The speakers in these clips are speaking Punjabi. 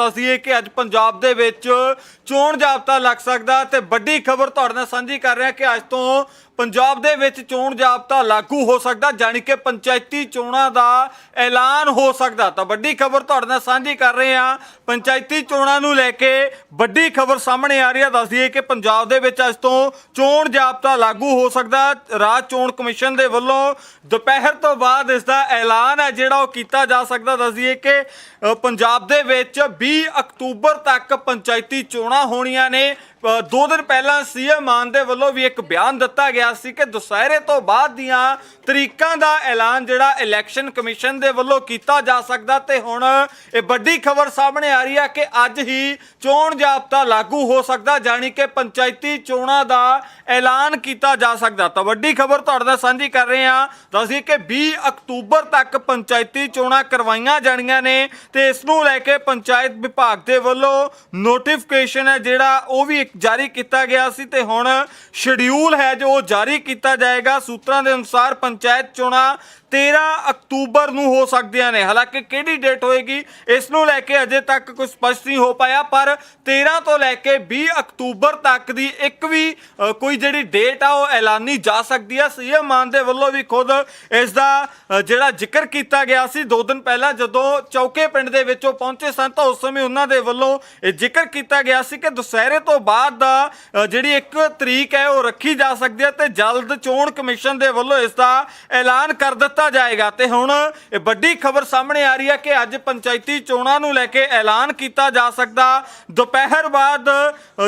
ਦੱਸਦੀਏ ਕਿ ਅੱਜ ਪੰਜਾਬ ਦੇ ਵਿੱਚ ਚੋਣ ਜਾਬਤਾ ਲੱਗ ਸਕਦਾ ਤੇ ਵੱਡੀ ਖਬਰ ਤੁਹਾਡੇ ਨਾਲ ਸਾਂਝੀ ਕਰ ਰਿਹਾ ਕਿ ਅੱਜ ਤੋਂ ਪੰਜਾਬ ਦੇ ਵਿੱਚ ਚੋਣ ਜਾਬਤਾ ਲਾਗੂ ਹੋ ਸਕਦਾ, ਜਾਣੀ ਕਿ ਪੰਚਾਇਤੀ ਚੋਣਾਂ ਦਾ ਐਲਾਨ ਹੋ ਸਕਦਾ। ਤਾਂ ਵੱਡੀ ਖਬਰ ਤੁਹਾਡੇ ਨਾਲ ਸਾਂਝੀ ਕਰ ਰਹੇ ਹਾਂ। ਪੰਚਾਇਤੀ ਚੋਣਾਂ ਨੂੰ ਲੈ ਕੇ ਵੱਡੀ ਖਬਰ ਸਾਹਮਣੇ ਆ ਰਹੀ ਹੈ। ਦੱਸਦੀਏ ਕਿ ਪੰਜਾਬ ਦੇ ਵਿੱਚ ਅੱਜ ਤੋਂ ਚੋਣ ਜਾਬਤਾ ਲਾਗੂ ਹੋ ਸਕਦਾ। ਰਾਜ ਚੋਣ ਕਮਿਸ਼ਨ ਦੇ ਵੱਲੋਂ ਦੁਪਹਿਰ ਤੋਂ ਬਾਅਦ ਇਸ ਦਾ ਐਲਾਨ ਹੈ, ਜਿਹੜਾ ਉਹ ਕੀਤਾ ਜਾ ਸਕਦਾ। ਦੱਸਦੀਏ ਕਿ ਪੰਜਾਬ ਦੇ ਵਿੱਚ 20 ਅਕਤੂਬਰ ਤੱਕ ਪੰਚਾਇਤੀ ਚੋਣਾਂ ਹੋਣੀਆਂ ਨੇ। ਦੋ ਦਿਨ ਪਹਿਲਾਂ ਸੀਐਮ ਮਾਨ ਦੇ ਵੱਲੋਂ ਵੀ ਇੱਕ ਬਿਆਨ ਦਿੱਤਾ ਗਿਆ ਸੀ ਕਿ ਦੁਸਹਿਰੇ ਤੋਂ ਬਾਅਦ ਦੀਆਂ ਤਰੀਕਾਂ ਦਾ ਐਲਾਨ ਜਿਹੜਾ ਇਲੈਕਸ਼ਨ ਕਮਿਸ਼ਨ ਦੇ ਵੱਲੋਂ ਕੀਤਾ ਜਾ ਸਕਦਾ ਤੇ ਹੁਣ ਇਹ ਵੱਡੀ ਖਬਰ ਸਾਹਮਣੇ ਆ ਰਹੀ ਹੈ ਕਿ ਅੱਜ ਹੀ ਚੋਣ ਜਾਬਤਾ ਲਾਗੂ ਹੋ ਸਕਦਾ, ਜਾਣੀ ਕਿ ਪੰਚਾਇਤੀ ਚੋਣਾਂ ਦਾ ਐਲਾਨ ਕੀਤਾ ਜਾ ਸਕਦਾ। ਤਾਂ ਵੱਡੀ ਖਬਰ ਤੁਹਾਡੇ ਨਾਲ ਸਾਂਝੀ ਕਰ ਰਹੇ ਹਾਂ। ਦੱਸਦੀ ਕਿ 20 ਅਕਤੂਬਰ ਤੱਕ ਪੰਚਾਇਤੀ ਚੋਣਾਂ ਕਰਵਾਈਆਂ ਜਾਣੀਆਂ ਨੇ ਤੇ ਇਸ ਨੂੰ ਲੈ ਕੇ ਪੰਚਾਇਤ ਵਿਭਾਗ ਦੇ ਵੱਲੋਂ ਨੋਟੀਫਿਕੇਸ਼ਨ ਹੈ ਜਿਹੜਾ ਉਹ ਵੀ ਇੱਕ ਜਾਰੀ ਕੀਤਾ ਗਿਆ ਸੀ ਤੇ ਹੁਣ ਸ਼ਡਿਊਲ ਹੈ ਜੋ ਉਹ ਜਾਰੀ ਕੀਤਾ ਜਾਏਗਾ। ਸੂਤਰਾਂ ਦੇ ਅਨੁਸਾਰ ਪੰਚਾਇਤ ਚੋਣਾਂ 13 ਅਕਤੂਬਰ ਨੂੰ ਹੋ ਸਕਦੀਆਂ ਨੇ। ਹਾਲਾਂਕਿ ਕਿਹੜੀ ਡੇਟ ਹੋਏਗੀ, ਇਸ ਨੂੰ ਲੈ ਕੇ ਅਜੇ ਤੱਕ ਕੁਝ ਸਪਸ਼ਟ ਨਹੀਂ ਹੋ ਪਾਇਆ, ਪਰ 13 ਤੋਂ ਲੈ ਕੇ 20 ਅਕਤੂਬਰ ਤੱਕ ਦੀ ਇੱਕ ਵੀ ਕੋਈ ਜਿਹੜੀ ਡੇਟ ਆ, ਉਹ ਐਲਾਨੀ ਜਾ ਸਕਦੀ ਆ। ਸੀਐਮ ਮਾਨ ਦੇ ਵੱਲੋਂ ਵੀ ਖੁਦ ਇਸ ਦਾ ਜਿਹੜਾ ਜ਼ਿਕਰ ਕੀਤਾ ਗਿਆ ਸੀ ਦੋ ਦਿਨ ਪਹਿਲਾਂ, ਜਦੋਂ ਚੌਕੇ ਪਿੰਡ ਦੇ ਵਿੱਚ ਉਹ ਪਹੁੰਚੇ ਸਨ, ਤਾਂ ਉਸ ਸਮੇਂ ਉਹਨਾਂ ਦੇ ਵੱਲੋਂ ਇਹ ਜ਼ਿਕਰ ਕੀਤਾ ਗਿਆ ਸੀ ਕਿ ਦੁਸਹਿਰੇ ਤੋਂ ਬਾਅਦ ਦਾ ਜਿਹੜੀ ਇੱਕ ਤਰੀਕ ਹੈ, ਉਹ ਰੱਖੀ ਜਾ ਸਕਦੀ ਹੈ ਤੇ ਜਲਦ ਚੋਣ ਕਮਿਸ਼ਨ ਦੇ ਵੱਲੋਂ ਇਸ ਦਾ ਐਲਾਨ ਕਰ ਦਿੱਤਾ ਜਾਏਗਾ। ਤੇ ਹੁਣ ਇਹ ਵੱਡੀ ਖਬਰ ਸਾਹਮਣੇ ਆ ਰਹੀ ਹੈ ਕਿ ਅੱਜ ਪੰਚਾਇਤੀ ਚੋਣਾਂ ਨੂੰ ਲੈ ਕੇ ਐਲਾਨ ਕੀਤਾ ਜਾ ਸਕਦਾ। ਦੁਪਹਿਰ ਬਾਅਦ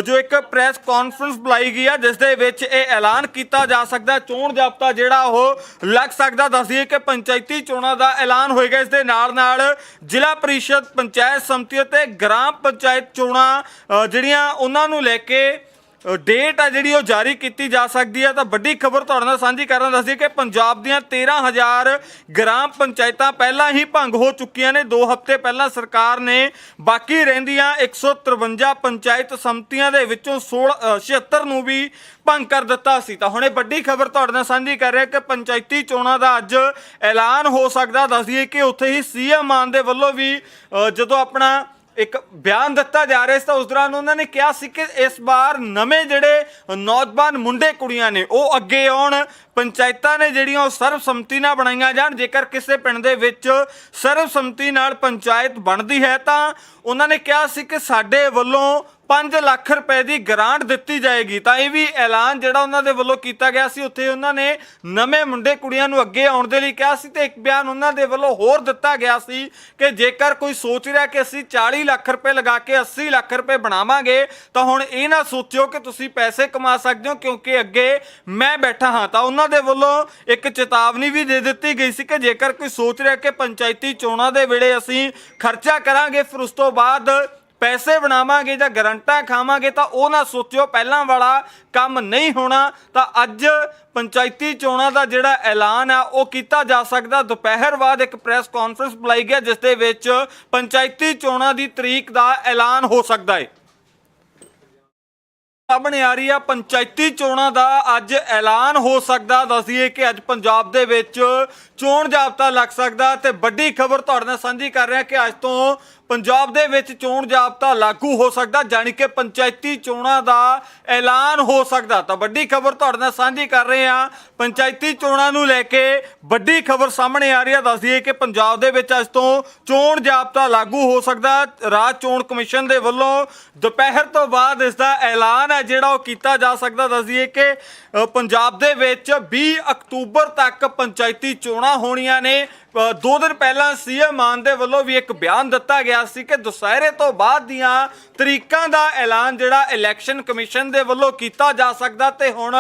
ਜੋ ਇੱਕ ਪ੍ਰੈਸ ਕਾਨਫਰੰਸ ਬੁਲਾਈ ਗਈ ਹੈ, ਜਿਸ ਦੇ ਵਿੱਚ ਇਹ ਐਲਾਨ ਕੀਤਾ ਜਾ ਸਕਦਾ ਚੋਣ ਜਾਬਤਾ ਜਿਹੜਾ ਉਹ ਲੱਗ ਸਕਦਾ, ਦੱਸਦੀਏ ਕਿ ਪੰਚਾਇਤੀ ਚੋਣਾਂ ਦਾ ਐਲਾਨ ਹੋਏਗਾ। ਇਸ ਦੇ ਨਾਲ ਨਾਲ ਜ਼ਿਲ੍ਹਾ ਪਰਿਸ਼ਦ ਪੰਚਾਇਤ ਸਮਿਤੀ ਅਤੇ ਗ੍ਰਾਮ ਪੰਚਾਇਤ ਚੋਣਾਂ ਜਿਹੜੀਆਂ ਉਹਨਾਂ ਨੂੰ ਲੈ ਕੇ ਡੇਟ ਆ ਜਿਹੜੀ ਉਹ ਜਾਰੀ ਕੀਤੀ ਜਾ ਸਕਦੀ ਹੈ ਤਾਂ ਵੱਡੀ ਖਬਰ ਤੁਹਾਡੇ ਨਾਲ ਸਾਂਝੀ ਕਰਨ ਦੱਸਦੀ ਕਿ ਪੰਜਾਬ ਦੀਆਂ 13000 ਗ੍ਰਾਮ ਪੰਚਾਇਤਾਂ ਪਹਿਲਾਂ ਹੀ ਭੰਗ ਹੋ ਚੁੱਕੀਆਂ ਨੇ। 2 ਹਫ਼ਤੇ ਪਹਿਲਾਂ ਸਰਕਾਰ ਨੇ ਬਾਕੀ ਰਹਿੰਦੀਆਂ 153 ਪੰਚਾਇਤ ਸਮਤੀਆਂ ਦੇ ਵਿੱਚੋਂ 16 ਅ, 76 ਨੂੰ ਵੀ ਭੰਗ ਕਰ ਦਿੱਤਾ ਸੀ। ਤਾਂ ਹੁਣ ਇਹ ਵੱਡੀ ਖਬਰ ਤੁਹਾਡੇ ਨਾਲ ਸਾਂਝੀ ਕਰ ਰਿਹਾ ਕਿ ਪੰਚਾਇਤੀ ਚੋਣਾਂ ਦਾ ਅੱਜ ਐਲਾਨ ਹੋ ਸਕਦਾ। ਦੱਸਦੀਏ ਕਿ ਉੱਥੇ ਹੀ ਸੀਐਮ ਮਾਨ ਦੇ ਵੱਲੋਂ ਵੀ ਜਦੋਂ ਆਪਣਾ ਇੱਕ ਬਿਆਨ ਦਿੱਤਾ ਜਾ ਰਿਹਾ ਸੀ ਤਾਂ ਉਸ ਦੌਰਾਨ ਉਹਨਾਂ ਨੇ ਕਿਹਾ ਸੀ ਕਿ ਇਸ ਵਾਰ ਨਵੇਂ ਜਿਹੜੇ ਨੌਜਵਾਨ ਮੁੰਡੇ ਕੁੜੀਆਂ ਨੇ, ਉਹ ਅੱਗੇ ਆਉਣ, ਪੰਚਾਇਤਾਂ ਨੇ ਜਿਹੜੀਆਂ ਉਹ ਸਰਬਸੰਮਤੀ ਨਾਲ ਬਣਾਈਆਂ ਜਾਣ, ਜੇਕਰ ਕਿਸੇ ਪਿੰਡ ਦੇ ਵਿੱਚ ਸਰਬਸੰਮਤੀ ਨਾਲ ਪੰਚਾਇਤ ਬਣਦੀ ਹੈ ਤਾਂ ਉਹਨਾਂ ਨੇ ਕਿਹਾ ਸੀ ਕਿ ਸਾਡੇ ਵੱਲੋਂ 5 ਲੱਖ ਰੁਪਏ ਦੀ ਗ੍ਰਾਂਟ ਦਿੱਤੀ ਜਾਏਗੀ। ਤਾਂ ਇਹ ਵੀ ਐਲਾਨ ਜਿਹੜਾ ਉਹਨਾਂ ਦੇ ਵੱਲੋਂ ਕੀਤਾ ਗਿਆ ਸੀ। ਉੱਥੇ ਉਹਨਾਂ ਨੇ ਨਵੇਂ ਮੁੰਡੇ ਕੁੜੀਆਂ ਨੂੰ ਅੱਗੇ ਆਉਣ ਦੇ ਲਈ ਕਿਹਾ ਸੀ ਤੇ ਇੱਕ ਬਿਆਨ ਉਹਨਾਂ ਦੇ ਵੱਲੋਂ ਹੋਰ ਦਿੱਤਾ ਗਿਆ ਸੀ ਕਿ ਜੇਕਰ ਕੋਈ ਸੋਚ ਰਿਹਾ ਕਿ ਅਸੀਂ 40 ਲੱਖ ਰੁਪਏ ਲਗਾ ਕੇ 80 ਲੱਖ ਰੁਪਏ ਬਣਾਵਾਂਗੇ, ਤਾਂ ਹੁਣ ਇਹ ਨਾ ਸੋਚਿਓ ਕਿ ਤੁਸੀਂ ਪੈਸੇ ਕਮਾ ਸਕਦੇ ਹੋ ਕਿਉਂਕਿ ਅੱਗੇ ਮੈਂ ਬੈਠਾ ਹਾਂ। ਤਾਂ ਉਹਨਾਂ ਦੇ ਵੱਲੋਂ ਇੱਕ ਚੇਤਾਵਨੀ ਵੀ ਦੇ ਦਿੱਤੀ ਗਈ ਸੀ ਕਿ ਜੇਕਰ ਕੋਈ ਸੋਚ ਰਿਹਾ ਕਿ ਪੰਚਾਇਤੀ ਚੋਣਾਂ ਦੇ ਵੇਲੇ ਅਸੀਂ ਖਰਚਾ ਕਰਾਂਗੇ, ਫਿਰ ਉਸ ਤੋਂ ਬਾਅਦ ਪੈਸੇ ਬਣਾਵਾਂਗੇ ਜਾਂ ਗਰੰਟਾਂ ਖਾਵਾਂਗੇ ਤਾਂ ਉਹ ਨਾ ਸੋਚਿਓ ਪਹਿਲਾਂ ਵਾਲਾ ਕੰਮ ਨਹੀਂ ਹੋਣਾ ਤਾਂ ਅੱਜ ਪੰਚਾਇਤੀ ਚੋਣਾਂ ਦਾ ਜਿਹੜਾ ਐਲਾਨ ਆ, ਉਹ ਕੀਤਾ ਜਾ ਸਕਦਾ। ਦੁਪਹਿਰ ਬਾਅਦ ਇੱਕ ਪ੍ਰੈਸ ਕਾਨਫਰੰਸ ਬੁਲਾਈ ਗਿਆ ਜਿਸ ਦੇ ਵਿੱਚ ਪੰਚਾਇਤੀ ਚੋਣਾਂ ਦੀ ਤਰੀਕ ਦਾ ਐਲਾਨ ਹੋ ਸਕਦਾ ਹੈ। ਸਾਹਮਣੇ ਆ ਰਹੀ ਆ ਪੰਚਾਇਤੀ ਚੋਣਾਂ ਦਾ ਅੱਜ ਐਲਾਨ ਹੋ ਸਕਦਾ। ਦੱਸਦੀਏ ਕਿ ਅੱਜ ਪੰਜਾਬ ਦੇ ਵਿੱਚ ਚੋਣ ਜਾਬਤਾ ਲੱਗ ਸਕਦਾ ਤੇ ਵੱਡੀ ਖਬਰ ਤੁਹਾਡੇ ਨਾਲ ਸਾਂਝੀ ਕਰ ਰਿਹਾ ਕਿ ਅੱਜ ਤੋਂ ਪੰਜਾਬ ਦੇ ਵਿੱਚ ਚੋਣ ਜਾਬਤਾ ਲਾਗੂ ਹੋ ਸਕਦਾ, ਜਾਣੀ ਕਿ ਪੰਚਾਇਤੀ ਚੋਣਾਂ ਦਾ ਐਲਾਨ ਹੋ ਸਕਦਾ। ਤਾਂ ਵੱਡੀ ਖਬਰ ਤੁਹਾਡੇ ਨਾਲ ਸਾਂਝੀ ਕਰ ਰਹੇ ਹਾਂ। ਪੰਚਾਇਤੀ ਚੋਣਾਂ ਨੂੰ ਲੈ ਕੇ ਵੱਡੀ ਖਬਰ ਸਾਹਮਣੇ ਆ ਰਹੀ ਹੈ ਦੱਸਦੀਏ ਕਿ ਪੰਜਾਬ ਦੇ ਵਿੱਚ ਅੱਜ ਤੋਂ ਚੋਣ ਜਾਬਤਾ ਲਾਗੂ ਹੋ ਸਕਦਾ। ਰਾਜ ਚੋਣ ਕਮਿਸ਼ਨ ਦੇ ਵੱਲੋਂ ਦੁਪਹਿਰ ਤੋਂ ਬਾਅਦ ਇਸ ਦਾ ਐਲਾਨ ਹੈ ਜਿਹੜਾ ਉਹ ਕੀਤਾ ਜਾ ਸਕਦਾ ਦੱਸਦੀ ਹੈ ਕਿ ਪੰਜਾਬ ਦੇ ਵਿੱਚ 20 ਅਕਤੂਬਰ ਤੱਕ ਪੰਚਾਇਤੀ ਚੋਣਾਂ ਹੋਣੀਆਂ ਨੇ। ਅ, ਦੋ ਦਿਨ ਪਹਿਲਾਂ ਸੀਐਮ ਮਾਨ ਦੇ ਵੱਲੋਂ ਵੀ ਇੱਕ ਬਿਆਨ ਦਿੱਤਾ ਗਿਆ ਸੀ ਕਿ ਦੁਸਹਿਰੇ ਤੋਂ ਬਾਅਦ ਦੀਆਂ ਤਰੀਕਾਂ ਦਾ ਐਲਾਨ ਜਿਹੜਾ ਇਲੈਕਸ਼ਨ ਕਮਿਸ਼ਨ ਦੇ ਵੱਲੋਂ ਕੀਤਾ ਜਾ ਸਕਦਾ ਤੇ ਹੁਣ